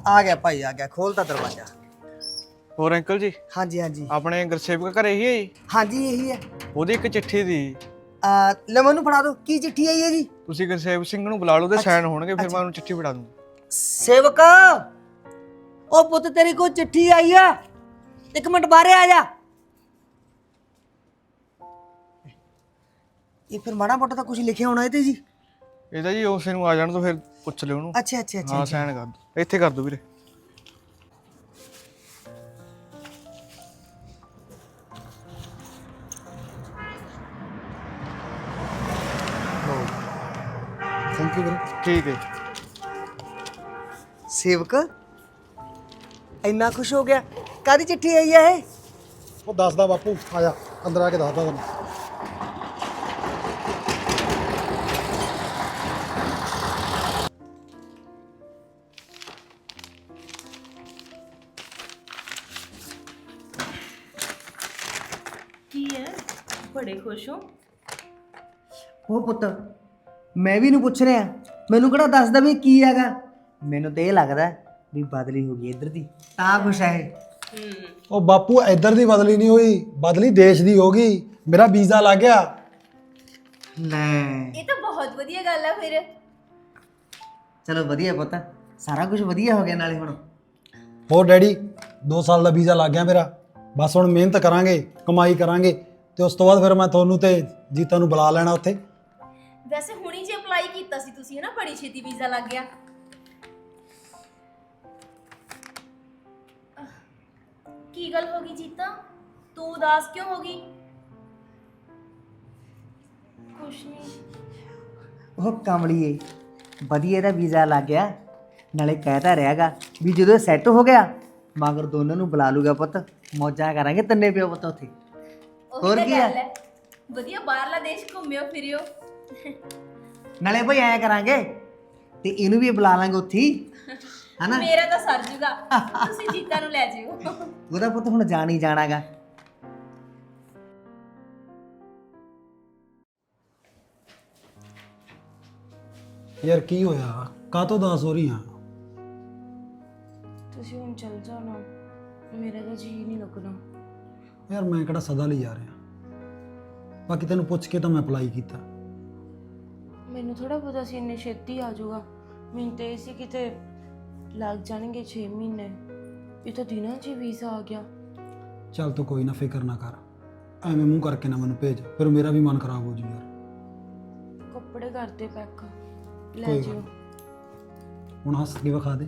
ਆ ਗਿਆ ਭਾਈ ਆ ਗਿਆ ਖੋਲਤਾ ਦਰਵਾਜ਼ਾ। ਹੋਰ ਅੰਕਲ ਜੀ? ਹਾਂਜੀ ਹਾਂਜੀ। ਆਪਣੇ ਗੁਰਸੇਵਕ ਘਰੇ ਹੀ ਹੈ ਜੀ? ਹਾਂਜੀ ਇਹੀ ਹੈ। ਉਹਦੀ ਇੱਕ ਚਿੱਠੀ ਦੀ। ਆ ਲੈ ਮੈਨੂੰ ਫੜਾ ਦਿਓ। ਕੀ ਚਿੱਠੀ ਆਈ ਹੈ ਜੀ? ਤੁਸੀਂ ਗੁਰਸੇਵਕ ਸਿੰਘ ਨੂੰ ਬੁਲਾ ਲਓ ਤੇ ਸਾਈਨ ਹੋਣਗੇ ਫਿਰ ਮੈਂ ਉਹਨੂੰ ਚਿੱਠੀ ਫੜਾ ਦੂੰਗਾ। ਸੇਵਕ ਉਹ ਪੁੱਤ ਤੇਰੀ ਕੋਈ ਚਿੱਠੀ ਆਈ ਆ? ਇੱਕ ਮਿੰਟ ਬਾਹਰੇ ਆ ਜਾ। ਇਹ ਫਿਰ ਮਾੜਾ ਮੋਟਾ ਤਾਂ ਕੁਝ ਲਿਖਿਆ ਹੋਣਾ ਇਹਦੇ ਜੀ। ਇਹਦਾ ਜੀ ਉਸੇ ਨੂੰ ਆ ਜਾਣ ਤੋਂ ਫਿਰ ਪੁੱਛ ਲਿਓ ਉਹਨੂੰ। ਅੱਛਾ ਅੱਛਾ ਅੱਛਾ ਹਾਂ ਸਾਈਨ ਕਰ ਦੋ। ਇੱਥੇ ਕਰ ਦੋ ਵੀਰੇ। ਥੈਂਕ ਯੂ ਵੀਰੇ ਠੀਕ ਹੈ ਸੇਵਕ ਇੰਨਾ ਖੁਸ਼ ਹੋ ਗਿਆ ਕਾਦੀ ਚਿੱਠੀ ਆਈ ਆ ਇਹ ਉਹ ਦੱਸਦਾ ਬਾਪੂ ਆ ਜਾ ਅੰਦਰ ਆ ਕੇ ਦੱਸਦਾ ਤੈਨੂੰ ਕੀ ਹੈ ਬੜੇ ਖੁਸ਼ ਹੋ ਉਹ ਪੁੱਤ ਮੈਂ ਵੀ ਨੂੰ ਪੁੱਛ ਰਿਹਾ। ਮੈਨੂੰ ਕਿਹੜਾ ਦੱਸਦਾ ਵੀ ਕੀ ਹੈਗਾ? ਮੈਨੂੰ ਤੇ ਇਹ ਲੱਗਦਾ ਵੀ ਬਦਲੀ ਹੋ ਗਈ ਇੱਧਰ ਦੀ। ਤਾਂ ਖੁਸ਼ ਹੈ ਇਹ। ਉਹ ਬਾਪੂ ਇੱਧਰ ਦੀ ਬਦਲੀ ਨਹੀਂ ਹੋਈ। ਬਦਲੀ ਦੇਸ਼ ਦੀ ਹੋ ਗਈ। ਮੇਰਾ ਵੀਜ਼ਾ ਲੱਗ ਗਿਆ। ਲੈ। ਇਹ ਤਾਂ ਬਹੁਤ ਵਧੀਆ ਗੱਲ ਆ ਫਿਰ। ਚਲੋ ਵਧੀਆ ਪੁੱਤ। ਸਾਰਾ ਕੁਝ ਵਧੀਆ ਹੋ ਗਿਆ ਨਾਲੇ ਹੁਣ। ਹੋਰ ਡੈਡੀ 2 ਸਾਲ ਦਾ ਵੀਜ਼ਾ ਲੱਗ ਗਿਆ ਮੇਰਾ। ਬਸ ਹੁਣ ਮਿਹਨਤ ਕਰਾਂਗੇ ਕਮਾਈ ਕਰਾਂਗੇ। ਤੇ ਉਸ ਤੋਂ ਬਾਅਦ ਫਿਰ ਮੈਂ ਤੁਹਾਨੂੰ ਤੇ ਜੀਤਾ ਨੂੰ ਬੁਲਾ ਲੈਣਾ ਉੱਥੇ। ਵੈਸੇ ਹੁਣੀ ਜੇ ਅਪਲਾਈ ਕੀਤਾ ਸੀ ਤੁਸੀਂ ਹਨਾ? ਬੜੀ ਛੇਤੀ ਵੀਜ਼ਾ ਲੱਗ ਗਿਆ। ਕੀ ਗੱਲ ਹੋ ਗਈ ਜੀਤਾ? ਤੂੰ ਉਦਾਸ ਕਿਉਂ ਹੋ ਗਈ? ਕੁਛ ਨਹੀਂ। ਉਹ ਕਮਲੀਏ ਵਧੀਆ ਦਾ ਵੀਜ਼ਾ ਲੱਗ ਗਿਆ। ਨਾਲੇ ਕਹਿਤਾ ਰਿਹਾਗਾ ਵੀ ਜਦੋਂ ਸੈੱਟ ਹੋ ਗਿਆ ਮਗਰ ਦੋਨਾਂ ਨੂੰ ਬੁਲਾ ਲੂਗਾ ਪੁੱਤ। ਮੌਜਾਂ ਕਰਾਂਗੇ ਤਿੰਨੇ ਪਿਓ ਪੁੱਤ ਉੱਥੇ। ਹੋਰ ਕੀ ਆ? ਵਧੀਆ ਬਾਹਰਲਾ ਦੇਸ਼ ਘੁੰਮਿਓ ਫਿਰਿਓ। ਨਾਲੇ ਭਾਈ ਐਂ ਕਰਾਂਗੇ ਤੇ ਇਹਨੂੰ ਵੀ ਬੁਲਾ ਲਾਂਗੇ ਉੱਥੇ ਹੀ ਹਨਾ? ਮੇਰਾ ਤਾਂ ਸਰ ਜੂਗਾ। ਤੁਸੀਂ ਜੀਤਾ ਨੂੰ ਲੈ ਜਿਓ। ਉਹਦਾ ਪੁੱਤ ਹੁਣ ਜਾਣ ਹੀ ਜਾਣਾਗਾ। ਯਾਰ ਕੀ ਹੋਇਆ? ਕਾਹਤੋਂ ਦਾਸ ਹੋ ਰਹੀ ਆ? ਤੁਸੀਂ ਹੁਣ ਚੱਲ ਜਾਓ ਨਾ। ਮੇਰਾ ਤਾਂ ਜੀ ਨਹੀਂ ਲੱਗਣਾ। ਯਾਰ ਮੈਂ ਕਿਹੜਾ ਸਦਾ ਲਈ ਜਾ ਰਿਹਾ। ਬਾਕੀ ਤੈਨੂੰ ਪੁੱਛ ਕੇ ਤਾਂ ਮੈਂ ਅਪਲਾਈ ਕੀਤਾ। ਮੈਨੂੰ ਥੋੜਾ ਪਤਾ ਸੀ ਇੰਨੇ ਛੇਤੀ ਆ ਜਾਊਗਾ। ਮੈਨੂੰ ਤੇ ਇਹ ਸੀ ਕਿਤੇ ਲੱਗ ਜਾਣਗੇ 6 ਮਹੀਨੇ। ਇਹ ਤਾਂ ਦਿਨਾਂ 'ਚ ਹੀ ਵੀਜ਼ਾ ਆ ਗਿਆ। ਚੱਲ ਤੂੰ ਕੋਈ ਨਾ ਫਿਕਰ ਨਾ ਕਰ। ਐਵੇਂ ਮੂੰਹ ਕਰਕੇ ਨਾ ਮੈਨੂੰ ਭੇਜ ਫਿਰ ਮੇਰਾ ਵੀ ਮਨ ਖਰਾਬ ਹੋ ਜੂ ਯਾਰ। ਕੱਪੜੇ ਕਰਦੇ ਪੈਕ। ਲੈ ਕੋਈ ਜਿਓ। ਹੁਣ ਹੱਸ ਕੇ ਵਿਖਾ ਦੇ।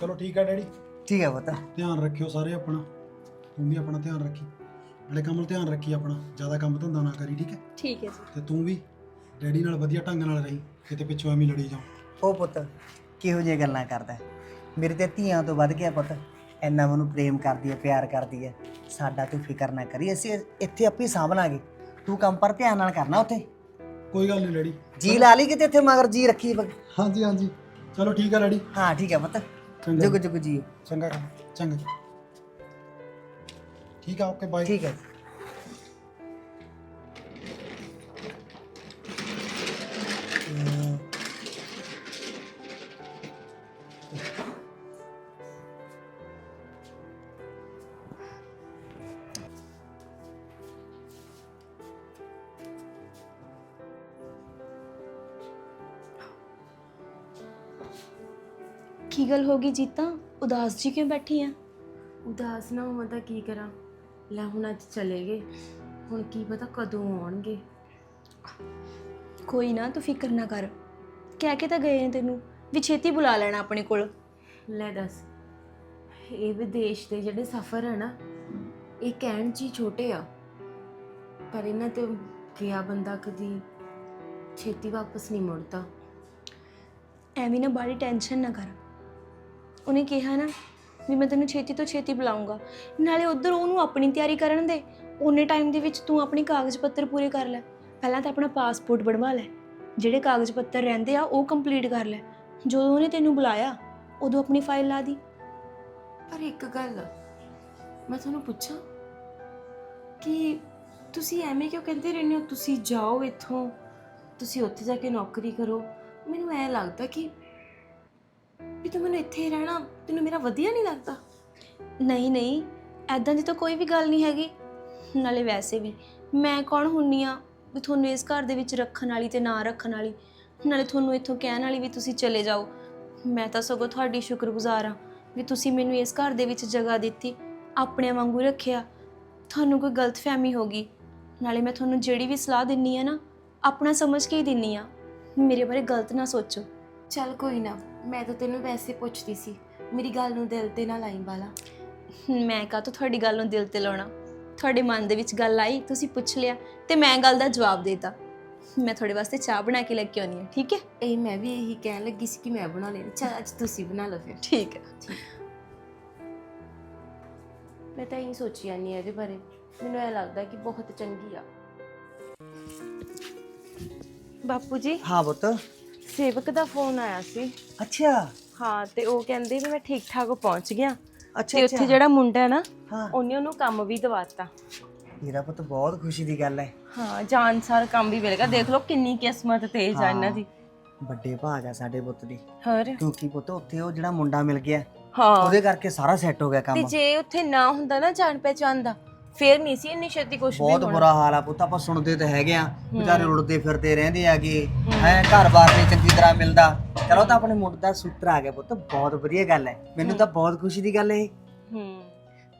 ਚਲੋ ਠੀਕ ਆ ਡੈਡੀ। ਠੀਕ ਹੈ ਪੁੱਤ। ਧਿਆਨ ਰੱਖਿਓ ਸਾਰੇ ਆਪਣਾ। ਤੂੰ ਵੀ ਆਪਣਾ ਧਿਆਨ ਰੱਖੀ। ਨਾਲੇ ਕਮਲ ਧਿਆਨ ਰੱਖੀ ਆਪਣਾ। ਜ਼ਿਆਦਾ ਕੰਮ ਧੰਦਾ ਨਾ ਕਰੀ ਠੀਕ ਹੈ? ਠੀਕ ਹੈ ਜੀ। ਤੇ ਤੂੰ ਵੀ ਡੈਡੀ ਨਾਲ ਵਧੀਆ ਢੰਗ ਨਾਲ ਰਹੀ। ਕਿਤੇ ਪਿੱਛੋਂ ਐਵੇਂ ਲੜੀ ਜਾਓ। ਉਹ ਪੁੱਤ ਕਿਹੋ ਜਿਹੀਆਂ ਗੱਲਾਂ ਕਰਦਾ ਹੈ? ਮੇਰੇ ਤੇ ਧੀਆਂ ਤੋਂ ਵੱਧ ਗਿਆ ਪੁੱਤ। ਇੰਨਾ ਮੈਨੂੰ ਪ੍ਰੇਮ ਕਰਦੀ ਹੈ ਪਿਆਰ ਕਰਦੀ ਹੈ। ਸਾਡਾ ਤੂੰ ਫਿਕਰ ਨਾ ਕਰੀ। ਅਸੀਂ ਇੱਥੇ ਆਪੇ ਸਾਂਭ ਲਾਂਗੇ। ਤੂੰ ਕੰਮ ਪਰ ਧਿਆਨ ਨਾਲ ਕਰਨਾ ਉੱਥੇ। ਕੋਈ ਗੱਲ ਨਹੀਂ ਡੈਡੀ। ਜੀ ਲਾ ਲਈ ਕਿਤੇ ਇੱਥੇ ਮਗਰ ਜੀ ਰੱਖੀ ਹਾਂਜੀ ਹਾਂਜੀ। ਚਲੋ ਠੀਕ ਆ ਡੈਡੀ। ਹਾਂ ਠੀਕ ਹੈ ਪੁੱਤ। ਚੰਗਾ ਜੁਗ ਜੁਗ ਜੀ। ਚੰਗਾ ਚੰਗਾ ਠੀਕ ਆ ਓਕੇ ਬਾਏ ਠੀਕ ਹੈ ਕੀ ਗੱਲ ਹੋ ਗਈ ਜੀਤਾ? ਉਦਾਸ ਜੀ ਕਿਉਂ ਬੈਠੀ ਆ? ਉਦਾਸ ਨਾ ਹੋਵਾਂ ਤਾਂ ਕੀ ਕਰਾਂ? ਲੈ ਹੁਣ ਅੱਜ ਚਲੇ ਗਏ। ਹੁਣ ਕੀ ਪਤਾ ਕਦੋਂ ਆਉਣਗੇ। ਕੋਈ ਨਾ ਤੂੰ ਫਿਕਰ ਨਾ ਕਰ। ਕਹਿ ਕੇ ਤਾਂ ਗਏ ਨੇ ਤੈਨੂੰ। ਵੀ ਛੇਤੀ ਬੁਲਾ ਲੈਣਾ ਆਪਣੇ ਕੋਲ। ਲੈ ਦੱਸ ਇਹ ਵਿਦੇਸ਼ ਦੇ ਜਿਹੜੇ ਸਫ਼ਰ ਹੈ ਨਾ ਇਹ ਕਹਿਣ 'ਚ ਹੀ ਛੋਟੇ ਆ। ਪਰ ਇਹਨਾਂ ਤੇ ਗਿਆ ਬੰਦਾ ਕਦੀ ਛੇਤੀ ਵਾਪਸ ਨਹੀਂ ਮੁੜਦਾ। ਐਵੇਂ ਨਾ ਬਾੜੀ ਟੈਨਸ਼ਨ ਨਾ ਕਰ। ਉਹਨੇ ਕਿਹਾ ਨਾ ਵੀ ਮੈਂ ਤੈਨੂੰ ਛੇਤੀ ਤੋਂ ਛੇਤੀ ਬੁਲਾਉਂਗਾ ਨਾਲੇ ਉਧਰ ਉਹਨੂੰ ਆਪਣੀ ਤਿਆਰੀ ਕਰਨ ਦੇ। ਉਹਨੇ ਟਾਈਮ ਦੇ ਵਿੱਚ ਤੂੰ ਆਪਣੇ ਕਾਗਜ਼ ਪੱਤਰ ਪੂਰੇ ਕਰ ਲੈ। ਪਹਿਲਾਂ ਤਾਂ ਆਪਣਾ ਪਾਸਪੋਰਟ ਬਣਵਾ ਲੈ। ਜਿਹੜੇ ਕਾਗਜ਼ ਪੱਤਰ ਰਹਿੰਦੇ ਆ, ਉਹ ਕੰਪਲੀਟ ਕਰ ਲੈ। ਜਦੋਂ ਉਹਨੇ ਤੈਨੂੰ ਬੁਲਾਇਆ, ਉਦੋਂ ਆਪਣੀ ਫਾਈਲ ਲਾ ਦੀ। ਪਰ ਇੱਕ ਗੱਲ, ਮੈਂ ਤੁਹਾਨੂੰ ਪੁੱਛਾਂ ਕਿ ਤੁਸੀਂ ਐਵੇਂ ਕਿਉਂ ਕਹਿੰਦੇ ਰਹਿੰਦੇ ਹੋ? ਤੁਸੀਂ ਜਾਓ ਇੱਥੋਂ। ਤੁਸੀਂ ਉੱਥੇ ਜਾ ਕੇ ਨੌਕਰੀ ਕਰੋ। ਮੈਨੂੰ ਐ ਲੱਗਦਾ ਕਿ ਵੀ ਤੂੰ ਮੈਨੂੰ ਇੱਥੇ ਹੀ ਰਹਿਣਾ ਤੈਨੂੰ ਮੇਰਾ ਵਧੀਆ ਨਹੀਂ ਲੱਗਦਾ। ਨਹੀਂ ਨਹੀਂ ਐਦਾਂ ਦੀ ਤਾਂ ਕੋਈ ਵੀ ਗੱਲ ਨਹੀਂ ਹੈਗੀ। ਨਾਲੇ ਵੈਸੇ ਵੀ ਮੈਂ ਕੌਣ ਹੁੰਨੀ ਆ ਵੀ ਤੁਹਾਨੂੰ ਇਸ ਘਰ ਦੇ ਵਿੱਚ ਰੱਖਣ ਵਾਲੀ ਤੇ ਨਾ ਰੱਖਣ ਵਾਲੀ? ਨਾਲੇ ਤੁਹਾਨੂੰ ਇੱਥੋਂ ਕਹਿਣ ਵਾਲੀ ਵੀ ਤੁਸੀਂ ਚਲੇ ਜਾਓ। ਮੈਂ ਤਾਂ ਸਗੋਂ ਤੁਹਾਡੀ ਸ਼ੁਕਰਗੁਜ਼ਾਰ ਆ ਵੀ ਤੁਸੀਂ ਮੈਨੂੰ ਇਸ ਘਰ ਦੇ ਵਿੱਚ ਜਗ੍ਹਾ ਦਿੱਤੀ ਆਪਣੇ ਵਾਂਗੂ ਰੱਖਿਆ। ਤੁਹਾਨੂੰ ਕੋਈ ਗਲਤਫਹਿਮੀ ਹੋ ਗਈ। ਨਾਲੇ ਮੈਂ ਤੁਹਾਨੂੰ ਜਿਹੜੀ ਵੀ ਸਲਾਹ ਦਿੰਨੀ ਆ ਨਾ ਆਪਣਾ ਸਮਝ ਕੇ ਹੀ ਦਿੰਨੀ ਆ। ਮੇਰੇ ਬਾਰੇ ਗਲਤ ਨਾ ਸੋਚੋ। ਚੱਲ ਕੋਈ ਨਾ। ਮੈਂ ਤਾਂ ਤੈਨੂੰ ਵੈਸੇ ਪੁੱਛਦੀ ਸੀ ਮੇਰੀ ਗੱਲ ਨੂੰ ਦਿਲ ਤੇ ਨਾ ਲਾਈ ਬਾਲਾ। ਮੈਂ ਕਾਹ ਤੋਂ ਤੁਹਾਡੀ ਗੱਲ ਨੂੰ ਦਿਲ ਤੇ ਲਾਉਣਾ? ਤੁਹਾਡੇ ਮਨ ਦੇ ਵਿੱਚ ਗੱਲ ਆਈ ਤੁਸੀਂ ਪੁੱਛ ਲਿਆ ਤੇ ਮੈਂ ਗੱਲ ਦਾ ਜਵਾਬ ਦੇਤਾ। ਮੈਂ ਤੁਹਾਡੇ ਵਾਸਤੇ ਚਾਹ ਬਣਾ ਕੇ ਲੈ ਕੇ ਆਉਣੀ ਹੈ ਠੀਕ ਹੈ? ਇਹ ਮੈਂ ਵੀ ਇਹੀ ਕਹਿਣ ਲੱਗੀ ਸੀ ਕਿ ਮੈਂ ਬਣਾ ਲੈਣੀ ਚੱਲ ਅੱਜ ਤੁਸੀਂ ਬਣਾ ਲਓ ਫਿਰ। ਠੀਕ ਹੈ। ਮੈਂ ਤਾਂ ਇਹੀ ਸੋਚੀ ਜਾਂਦੀ ਹਾਂ ਇਹਦੇ ਬਾਰੇ। ਮੈਨੂੰ ਇਹ ਲੱਗਦਾ ਕਿ ਬਹੁਤ ਚੰਗੀ ਆ। ਬਾਪੂ ਜੀ? ਹਾਂ ਪੁੱਤ। ਸੇਵਕ ਦਾ ਫੋਨ ਆਇਆ ਸੀ। ਅੱਛਾ। ਹਾਂ ਤੇ ਉਹ ਕਹਿੰਦੇ ਵੀ ਮੈਂ ਠੀਕ ਠਾਕ ਪਹੁੰਚ ਗਿਆ। ਅੱਛਾ ਤੇ ਉੱਥੇ ਜਿਹੜਾ ਮੁੰਡਾ ਹੈ ਨਾ ਹਾਂ। ਉਹਨੇ ਉਹਨੂੰ ਕੰਮ ਵੀ ਦਵਾਤਾ ਮੇਰਾ ਪੁੱਤ ਬਹੁਤ ਖੁਸ਼ੀ ਦੀ ਗੱਲ ਹੈ। ਹਾਂ ਜਾਨਸਾਰ ਕੰਮ ਵੀ ਮਿਲ ਗਿਆ। ਦੇਖ ਲਓ ਕਿੰਨੀ ਕਿਸਮਤ ਤੇਜ਼ ਆ ਇਹਨਾਂ ਦੀ। ਵੱਡੇ ਭਾਗ ਆ ਸਾਡੇ ਪੁੱਤ ਦੀ। ਹੋਰ? ਕਿਉਂਕਿ ਪੁੱਤ ਉੱਥੇ ਉਹ ਜਿਹੜਾ ਮੁੰਡਾ ਮਿਲ ਗਿਆ ਹਾਂ। ਉਹਦੇ ਕਰਕੇ ਸਾਰਾ ਸੈੱਟ ਹੋ ਗਿਆ ਤੇ ਕੰਮ ਜੇ ਉੱਥੇ ਨਾ ਹੁੰਦਾ ਨਾ ਜਾਣ ਪਹਿਚਾਨ ਦਾ ਫੇਰ ਨਹੀਂ ਸੀ ਇੰਨੀ ਛੇਤੀ ਕੁਝ ਵੀ ਬਹੁਤ ਹੋਣਾ। ਬੁਰਾ ਹਾਲ ਆ ਪੁੱਤ ਆਪਾਂ ਸੁਣਦੇ ਤਾਂ ਹੈਗੇ ਆ ਵਿਚਾਰੇ ਉੜਦੇ ਫਿਰਦੇ ਰਹਿੰਦੇ ਆਗੇ ਹੈ। ਘਰ-ਬਾਰ ਨਹੀਂ ਚੰਗੀ ਤਰ੍ਹਾਂ ਮਿਲਦਾ। ਚਲੋ ਤਾਂ ਆਪਣੇ ਮੁੰਡੇ ਦਾ ਸੂਤਰ ਆ ਗਿਆ ਪੁੱਤ ਬਹੁਤ ਵਧੀਆ ਗੱਲ ਹੈ। ਮੈਨੂੰ ਤਾਂ ਬਹੁਤ ਖੁਸ਼ੀ ਦੀ ਗੱਲ ਹੈ ਇਹ। ਹੂੰ।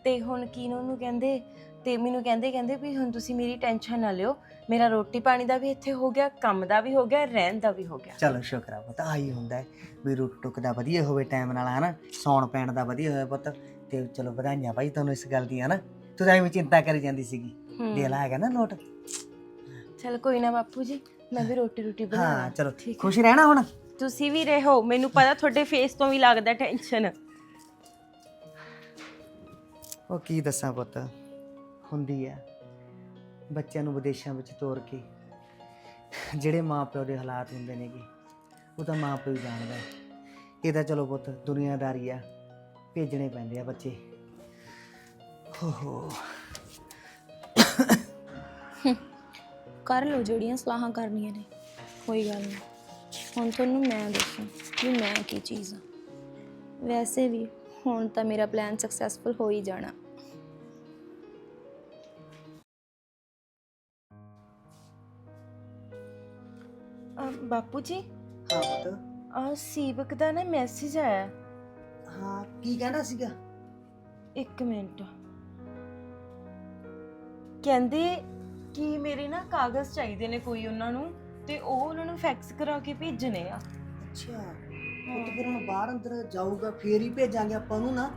ਤੇ ਹੁਣ ਕੀ ਨੂੰ ਉਹਨੂੰ ਕਹਿੰਦੇ ਤੇ ਮੈਨੂੰ ਕਹਿੰਦੇ ਕਹਿੰਦੇ ਵੀ ਹੁਣ ਤੁਸੀਂ ਮੇਰੀ ਟੈਨਸ਼ਨ ਨਾ ਲਿਓ ਮੇਰਾ ਰੋਟੀ ਪਾਣੀ ਦਾ ਵੀ ਇੱਥੇ ਹੋ ਗਿਆ ਕੰਮ ਦਾ ਵੀ ਹੋ ਗਿਆ ਰਹਿਣ ਦਾ ਵੀ ਹੋ ਗਿਆ। ਚਲੋ ਸ਼ੁਕਰ ਆ ਪੁੱਤ ਆਹੀ ਹੁੰਦਾ ਹੈ ਵੀ ਰੁੱਟ ਟੁੱਕ ਦਾ ਵਧੀਆ ਹੋਵੇ ਟਾਈਮ ਨਾਲ ਹਨਾ ਸੌਣ ਪੈਣ ਦਾ ਵਧੀਆ ਹੋਵੇ ਪੁੱਤ ਤੇ ਚਲੋ ਵਧਾਈਆਂ ਭਾਈ ਤੁਹਾਨੂੰ ਇਸ ਗੱਲ ਦੀਆਂ ਨਾ ਤੂੰ ਤਾਂ ਐਵੇਂ ਚਿੰਤਾ ਕਰੀ ਜਾਂਦੀ ਸੀਗੀ ਹੂੰ। ਦੇ ਲਾ ਹੈਗਾ ਨਾ ਨੋਟ ਚਲ ਕੋਈ ਨਾ ਬਾਪੂ ਜੀ ਮੈਂ ਵੀ ਰੋਟੀ ਰੋਟੀ ਬਣਾ ਹਾਂ। ਚਲੋ ਠੀਕ। ਖੁਸ਼ ਰਹਿਣਾ ਹੁਣ ਤੁਸੀਂ ਵੀ ਰਹੋ ਮੈਨੂੰ ਪਤਾ ਤੁਹਾਡੇ ਫੇਸ ਤੋਂ ਵੀ ਲੱਗਦਾ ਟੈਨਸ਼ਨ ਉਹ ਕੀ ਦੱਸਾਂ ਪੁੱਤ ਹੁੰਦੀ ਆ ਬੱਚਿਆਂ ਨੂੰ ਵਿਦੇਸ਼ਾਂ ਵਿੱਚ ਤੋਰ ਕੇ ਜਿਹੜੇ ਮਾਪਿਓ ਦੇ ਹਾਲਾਤ ਹੁੰਦੇ ਨੇਗੇ ਉਹ ਤਾਂ ਮਾਪਿਓ ਹੀ ਜਾਣਦਾ ਹੈ। ਇਹ ਤਾਂ ਚਲੋ ਪੁੱਤ ਦੁਨੀਆਦਾਰੀ ਆ ਭੇਜਣੇ ਪੈਂਦੇ ਆ ਬੱਚੇ ਹੋ ਹੋ ਕਰ ਲਓ ਜਿਹੜੀਆਂ ਸਲਾਹਾਂ ਕਰਨੀਆਂ ਨੇ। ਕੋਈ ਗੱਲ ਨਹੀਂ। ਹੁਣ ਤੁਹਾਨੂੰ ਮੈਂ ਦੱਸਾਂ ਵੀ ਮੈਂ ਕੀ ਚੀਜ਼ ਆ। ਵੈਸੇ ਵੀ ਹੁਣ ਤਾਂ ਮੇਰਾ ਪਲਾਨ ਸਕਸੈਸਫੁਲ ਹੋ ਹੀ ਜਾਣਾ। ਬਾਪੂ ਜੀ? ਹਾਂ ਪੁੱਤ। ਆ ਸੀਵਕ ਦਾ ਨਾ ਮੈਸੇਜ ਆਇਆ। ਹਾਂ ਕੀ ਕਹਿੰਦਾ ਸੀਗਾ? ਇੱਕ ਮਿੰਟ। ਕਹਿੰਦੇ ਕਿ ਮੇਰੇ ਨਾ ਕਾਗਜ਼ ਚਾਹੀਦੇ ਨੇ ਕੋਈ ਉਹਨਾਂ ਨੂੰ ਤੇ ਉਹ ਉਹਨਾਂ ਨੂੰ ਫੈਕਸ ਕਰਾ ਕੇ ਭੇਜਣੇ ਆ। ਅੱਛਾ ਪੁੱਤ ਫਿਰ ਹੁਣ ਬਾਹਰ ਅੰਦਰ ਜਾਊਗਾ ਫੇਰ ਹੀ ਭੇਜਾਂਗੇ ਆਪਾਂ ਨੂੰ ਨਾ।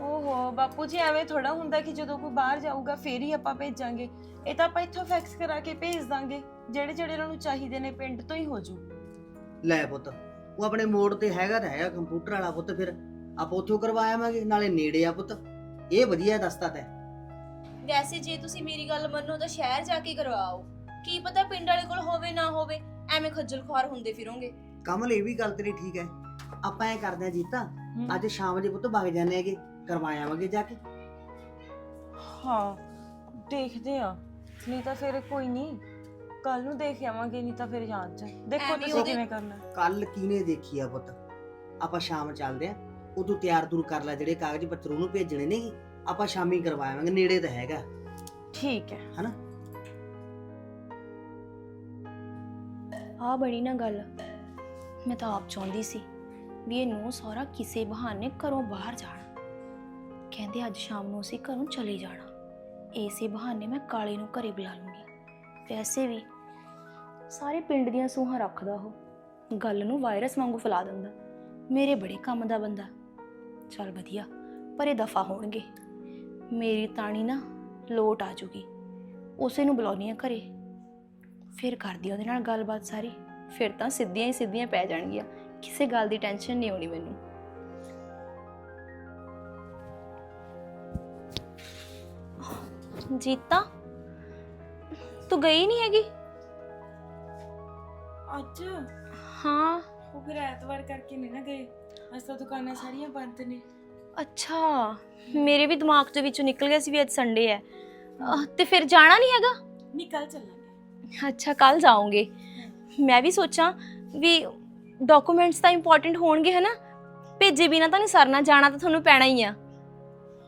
ਓਹੋ ਬਾਪੂ ਜੀ ਐਵੇਂ ਥੋੜਾ ਹੁੰਦਾ ਕਿ ਜਦੋਂ ਕੋਈ ਬਾਹਰ ਜਾਊਗਾ ਫੇਰ ਹੀ ਆਪਾਂ ਭੇਜਾਂਗੇ। ਇਹ ਤਾਂ ਆਪਾਂ ਇੱਥੋਂ ਫੈਕਸ ਕਰਾ ਕੇ ਭੇਜ ਦਾਂਗੇ। ਜਿਹੜੇ ਜਿਹੜੇ ਉਹਨਾਂ ਨੂੰ ਚਾਹੀਦੇ ਨੇ ਪਿੰਡ ਤੋਂ ਹੀ ਹੋ ਜੂ ਲੈ ਪੁੱਤ ਉਹ ਆਪਣੇ ਮੋੜ ਤੇ ਹੈਗਾ ਤਾਂ ਹੈਗਾ ਕੰਪਿਊਟਰ ਵਾਲਾ ਪੁੱਤ ਫਿਰ। ਆਪਾਂ ਉੱਥੋਂ ਕਰਵਾਇਆਵਾਂਗੇ ਨਾਲੇ ਨੇੜੇ ਆ ਪੁੱਤ। ਇਹ ਵਧੀਆ ਦਸਤਾ ਤੈ। ਵੈਸੇ ਜੇ ਤੁਸੀਂ ਮੇਰੀ ਗੱਲ ਮੰਨੋ ਤਾਂ ਸ਼ਹਿਰ ਜਾ ਕੇ ਕਰਵਾਓ। ਕੀ ਪਤਾ ਪਿੰਡ ਵਾਲੇ ਕੋਲ ਹੋਵੇ ਨਾ ਹੋਵੇ ਐਵੇਂ ਖੱਜਲ ਖੁਆਰ ਹੁੰਦੇ ਫਿਰੋਗੇ। ਕਮਲ ਇਹ ਵੀ ਗੱਲ ਤੇਰੀ ਠੀਕ ਹੈ। ਆਪਾਂ ਐ ਕਰਦੇ ਆ ਜੀਤਾ ਅੱਜ ਸ਼ਾਮ ਦੇ ਪੁੱਤ ਵਗ ਜਾਂਦੇ ਹੈਗੇ ਕਰਵਾਇਆਵਾਂਗੇ ਜਾ ਕੇ। ਹਾਂ ਦੇਖਦੇ ਆ ਨਹੀਂ ਤਾਂ ਫਿਰ ਕੋਈ ਨਹੀਂ ਕੱਲ ਨੂੰ ਦੇਖ ਆਵਾਂਗੇ ਨਹੀਂ ਤਾਂ ਫਿਰ ਯਾਦ ਚ। ਦੇਖੋ ਐਵੇਂ ਤੁਸੀਂ ਉਹਦੇ- ਕਿਵੇਂ ਕਰਨਾ। ਕੱਲ ਕਿਨੇ ਦੇਖੀ ਆ ਪੁੱਤ? ਆਪਾਂ ਸ਼ਾਮ ਚੱਲਦੇ ਆ ਉਦੋਂ ਤਿਆਰ ਤੁਰ ਕਰ ਲੈ ਜਿਹੜੇ ਕਾਗਜ਼ ਪੱਤਰ ਉਹਨੂੰ ਭੇਜਣੇ ਨੇ ਆਪਾਂ ਸ਼ਾਮੀ ਕਰਵਾਵਾਂਗੇ ਨੇੜੇ ਤਾਂ ਹੈਗਾ। ਠੀਕ ਹੈ। ਹਨਾ? ਆ ਬੜੀ ਨਾ ਗੱਲ। ਮੈਂ ਤਾਂ ਆਪ ਚਾਹੁੰਦੀ ਸੀ ਵੀ ਇਹ ਨੂੰ ਸਹੁਰਾ ਕਿਸੇ ਬਹਾਨੇ ਘਰੋਂ ਬਾਹਰ ਜਾਣ। ਕਹਿੰਦੇ ਅੱਜ ਸ਼ਾਮ ਨੂੰ ਅਸੀਂ ਘਰੋਂ ਚਲੇ ਜਾਣਾ। ਇਸੇ ਬਹਾਨੇ ਮੈਂ ਕਾਲੇ ਨੂੰ ਘਰੇ ਬੁਲਾ ਲੂੰਗੀ। ਵੈਸੇ ਵੀ ਸਾਰੇ ਪਿੰਡ ਦੀਆਂ ਸੂਹਾਂ ਰੱਖਦਾ ਉਹ। ਗੱਲ ਨੂੰ ਵਾਇਰਸ ਵਾਂਗੂ ਫੈਲਾ ਦਿੰਦਾ। ਮੇਰੇ ਬੜੇ ਕੰਮ ਦਾ ਬੰਦਾ। ਚੱਲ ਵਧੀਆ ਪਰ ਇਹ ਦਫਾ ਹੋਣਗੇ। ਮੇਰੀ ਤਾਣੀ ਨਾ ਲੋਟ ਆ ਜੂਗੀ। ਉਸੇ ਨੂੰ ਬੁਲਾਉਣੀ ਆ ਘਰੇ। ਫਿਰ ਕਰਦੀ ਆ ਉਹਦੇ ਨਾਲ ਗੱਲਬਾਤ ਸਾਰੀ। ਫਿਰ ਤਾਂ ਸਿੱਧੀਆਂ ਹੀ ਸਿੱਧੀਆਂ ਪੈ ਜਾਣਗੀਆਂ। ਕਿਸੇ ਗੱਲ ਦੀ ਟੈਨਸ਼ਨ ਨਹੀਂ ਹੋਣੀ ਮੈਨੂੰ। ਜੀਤਾ ਤੂੰ ਗਈ ਨਹੀਂ ਹੈਗੀ? ਅੱਜ? ਹਾਂ। ਉਹ ਫਿਰ ਐਤਵਾਰ ਕਰਕੇ ਨਹੀਂ ਨਾ ਗਏ। ਅੱਜ ਤਾਂ ਦੁਕਾਨਾਂ ਸਾਰੀਆਂ ਬੰਦ ਨੇ। ਅੱਛਾ ਮੇਰੇ ਵੀ ਦਿਮਾਗ ਦੇ ਵਿੱਚੋਂ ਨਿਕਲ ਗਿਆ ਸੀ ਵੀ ਅੱਜ ਸੰਡੇ ਹੈ। ਅਹ, ਤੇ ਫਿਰ ਜਾਣਾ ਨਹੀਂ ਹੈਗਾ? ਨਿਕਲ ਚੱਲਾਂਗੇ। ਅੱਛਾ ਕੱਲ ਜਾਓਗੇ। ਮੈਂ ਵੀ ਸੋਚਾਂ ਵੀ ਡਾਕੂਮੈਂਟਸ ਤਾਂ ਇੰਪੋਰਟੈਂਟ ਹੋਣਗੇ ਹਨਾ? ਭੇਜੇ ਬਿਨਾ ਤਾਂ ਨਹੀਂ ਸਰਨਾ ਜਾਣਾ ਤਾਂ ਤੁਹਾਨੂੰ ਪੈਣਾ ਹੀ ਆ।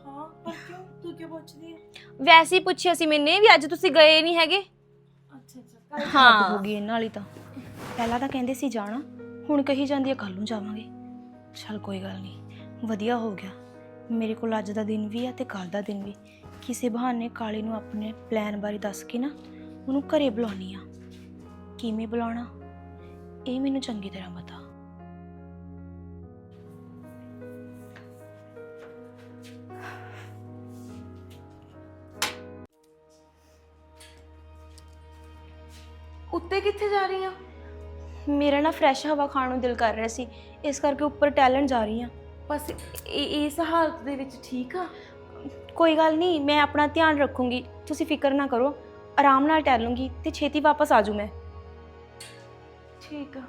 ਹਾਂ ਪਰ ਕਿਉਂ? ਤੂੰ ਕਿਉਂ ਪੁੱਛਦੀ ਹੈ ਵੈਸੇ ਹੀ ਪੁੱਛਿਆ ਸੀ ਮੈਨੇ ਵੀ ਅੱਜ ਤੁਸੀਂ ਗਏ ਨਹੀਂ ਹੈਗੇ। ਅੱਛਾ ਅੱਛਾ ਕੱਲ ਹਾਂ। ਹੋ ਗਈ ਇਹਨਾਂ ਵਾਲੀ ਤਾਂ। ਪਹਿਲਾਂ ਤਾਂ ਕਹਿੰਦੇ ਸੀ ਜਾਣਾ ਹੁਣ ਕਹੀ ਜਾਂਦੀ ਆ ਕੱਲ ਨੂੰ ਜਾਵਾਂਗੇ। ਚਲ ਕੋਈ ਗੱਲ ਨਹੀਂ ਵਧੀਆ ਹੋ ਗਿਆ। ਮੇਰੇ ਕੋਲ ਅੱਜ ਦਾ ਦਿਨ ਵੀ ਆ ਤੇ ਕੱਲ ਦਾ ਦਿਨ ਵੀ। ਕਿਸੇ ਬਹਾਨੇ ਕਾਲੇ ਨੂੰ ਆਪਣੇ ਪਲਾਨ ਬਾਰੇ ਦੱਸ ਕੇ ਨਾ ਉਹਨੂੰ ਘਰੇ ਬੁਲਾਉਣੀ ਆ। ਕਿਵੇਂ ਬੁਲਾਉਣਾ? ਇਹ ਮੈਨੂੰ ਚੰਗੀ ਤਰ੍ਹਾਂ ਪਤਾ। ਉੱਤੇ ਕਿੱਥੇ ਜਾ ਰਹੀ ਆ? ਮੇਰਾ ਨਾ ਫਰੈਸ਼ ਹਵਾ ਖਾਣ ਨੂੰ ਦਿਲ ਕਰ ਰਿਹਾ ਸੀ। ਇਸ ਕਰਕੇ ਉੱਪਰ ਟੈਲੈਂਟ ਜਾ ਰਹੀ ਆ। ਬਸ ਇਹ ਇਸ ਹਾਲਤ ਦੇ ਵਿੱਚ ਠੀਕ ਆ? ਕੋਈ ਗੱਲ ਨਹੀਂ ਮੈਂ ਆਪਣਾ ਧਿਆਨ ਰੱਖੂੰਗੀ। ਤੁਸੀਂ ਫਿਕਰ ਨਾ ਕਰੋ ਆਰਾਮ ਨਾਲ ਟਹਿਲੂੰਗੀ ਤੇ ਛੇਤੀ ਵਾਪਸ ਆ ਜੂ ਮੈਂ। ਠੀਕ ਆ।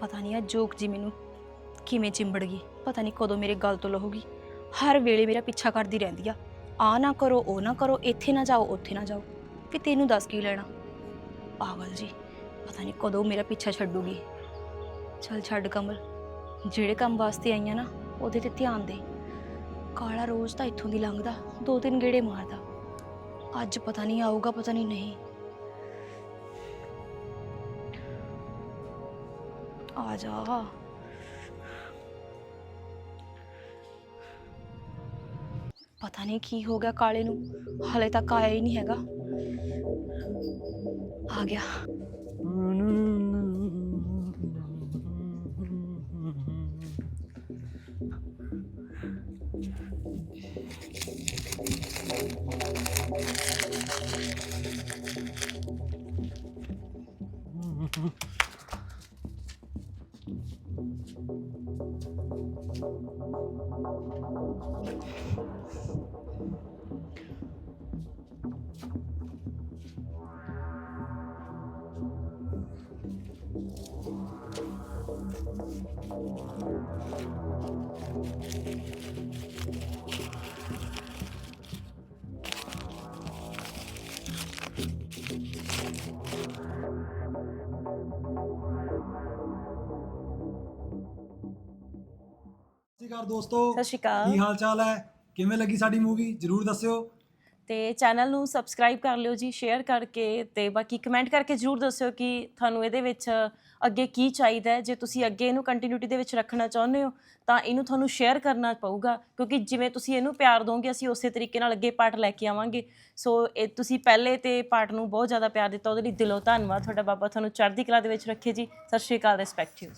ਪਤਾ ਨਹੀਂ ਆ ਜੋਕ ਜੀ ਮੈਨੂੰ ਕਿਵੇਂ ਚਿੰਬੜ ਗਈ ਪਤਾ ਨਹੀਂ ਕਦੋਂ ਮੇਰੇ ਗਲ ਤੋਂ ਲਹੂਗੀ। ਹਰ ਵੇਲੇ ਮੇਰਾ ਪਿੱਛਾ ਕਰਦੀ ਰਹਿੰਦੀ ਆ। ਆ ਨਾ ਕਰੋ ਉਹ ਨਾ ਕਰੋ ਇੱਥੇ ਨਾ ਜਾਓ ਉੱਥੇ ਨਾ ਜਾਓ। ਵੀ ਤੈਨੂੰ ਦੱਸ ਕੀ ਲੈਣਾ? ਪਾਗਲ ਜੀ। ਪਤਾ ਨਹੀਂ ਕਦੋਂ ਮੇਰਾ ਪਿੱਛਾ ਛੱਡੂਗੀ। ਚਲ ਛੱਡ ਕਮਲ, ਜਿਹੜੇ ਕੰਮ ਵਾਸਤੇ ਆਈਆਂ ਨਾ, ਉਹਦੇ ਤੇ ਧਿਆਨ ਦੇ। ਕਾਲਾ ਰੋਜ਼ ਤਾਂ ਇੱਥੋਂ ਦੀ ਲੰਘਦਾ, ਦੋ ਤਿੰਨ ਗੇੜੇ ਮਾਰਦਾ। ਅੱਜ ਪਤਾ ਨਹੀਂ ਆਊਗਾ, ਪਤਾ ਨਹੀਂ ਨਹੀਂ। ਆ ਜਾ। ਪਤਾ ਨਹੀਂ ਕੀ ਹੋ ਗਿਆ ਕਾਲੇ ਨੂੰ, ਹਲੇ ਤੱਕ ਆਇਆ ਹੀ ਨਹੀਂ ਹੈਗਾ। ਆ ਗਿਆ। Mm-hmm. ਅਕਾਲ ਦੋਸਤੋ ਸਤਿ ਸ਼੍ਰੀ ਅਕਾਲ। ਕੀ ਹਾਲ ਚਾਲ ਹੈ? ਕਿਵੇਂ ਲੱਗੀ ਸਾਡੀ ਮੂਵੀ ਜਰੂਰ ਦੱਸਿਓ। ਤੇ ਚੈਨਲ ਨੂੰ ਸਬਸਕ੍ਰਾਈਬ ਕਰ ਲਿਓ ਜੀ ਸ਼ੇਅਰ ਕਰਕੇ ਤੇ ਬਾਕੀ ਕਮੈਂਟ ਕਰਕੇ ਜਰੂਰ ਦੱਸਿਓ ਕਿ ਤੁਹਾਨੂੰ ਇਹਦੇ ਵਿੱਚ ਅੱਗੇ ਕੀ ਚਾਹੀਦਾ ਹੈ। ਜੇ ਤੁਸੀਂ ਅੱਗੇ ਇਹਨੂੰ ਕੰਟੀਨਿਊਟੀ ਦੇ ਵਿੱਚ ਰੱਖਣਾ ਚਾਹੁੰਦੇ ਹੋ ਤਾਂ ਇਹਨੂੰ ਤੁਹਾਨੂੰ ਸ਼ੇਅਰ ਕਰਨਾ ਪਊਗਾ। ਕਿਉਂਕਿ ਜਿਵੇਂ ਤੁਸੀਂ ਇਹਨੂੰ ਪਿਆਰ ਦੋਗੇ ਅਸੀਂ ਉਸੇ ਤਰੀਕੇ ਨਾਲ ਅੱਗੇ ਪਾਰਟ ਲੈ ਕੇ ਆਵਾਂਗੇ। ਸੋ ਇਹ ਤੁਸੀਂ ਪਹਿਲੇ ਤੇ ਪਾਰਟ ਨੂੰ ਬਹੁਤ ਜ਼ਿਆਦਾ ਪਿਆਰ ਦਿੱਤਾ। ਉਹਦੇ ਲਈ ਦਿਲੋਂ ਧੰਨਵਾਦ। ਤੁਹਾਡਾ ਬਾਬਾ ਤੁਹਾਨੂੰ ਚੜ੍ਹਦੀ ਕਲਾ ਦੇ ਵਿੱਚ ਰੱਖੇ ਜੀ। ਸਤਿ ਸ਼੍ਰੀ ਅਕਾਲ ਰਿਸਪੈਕਟ ਯੂ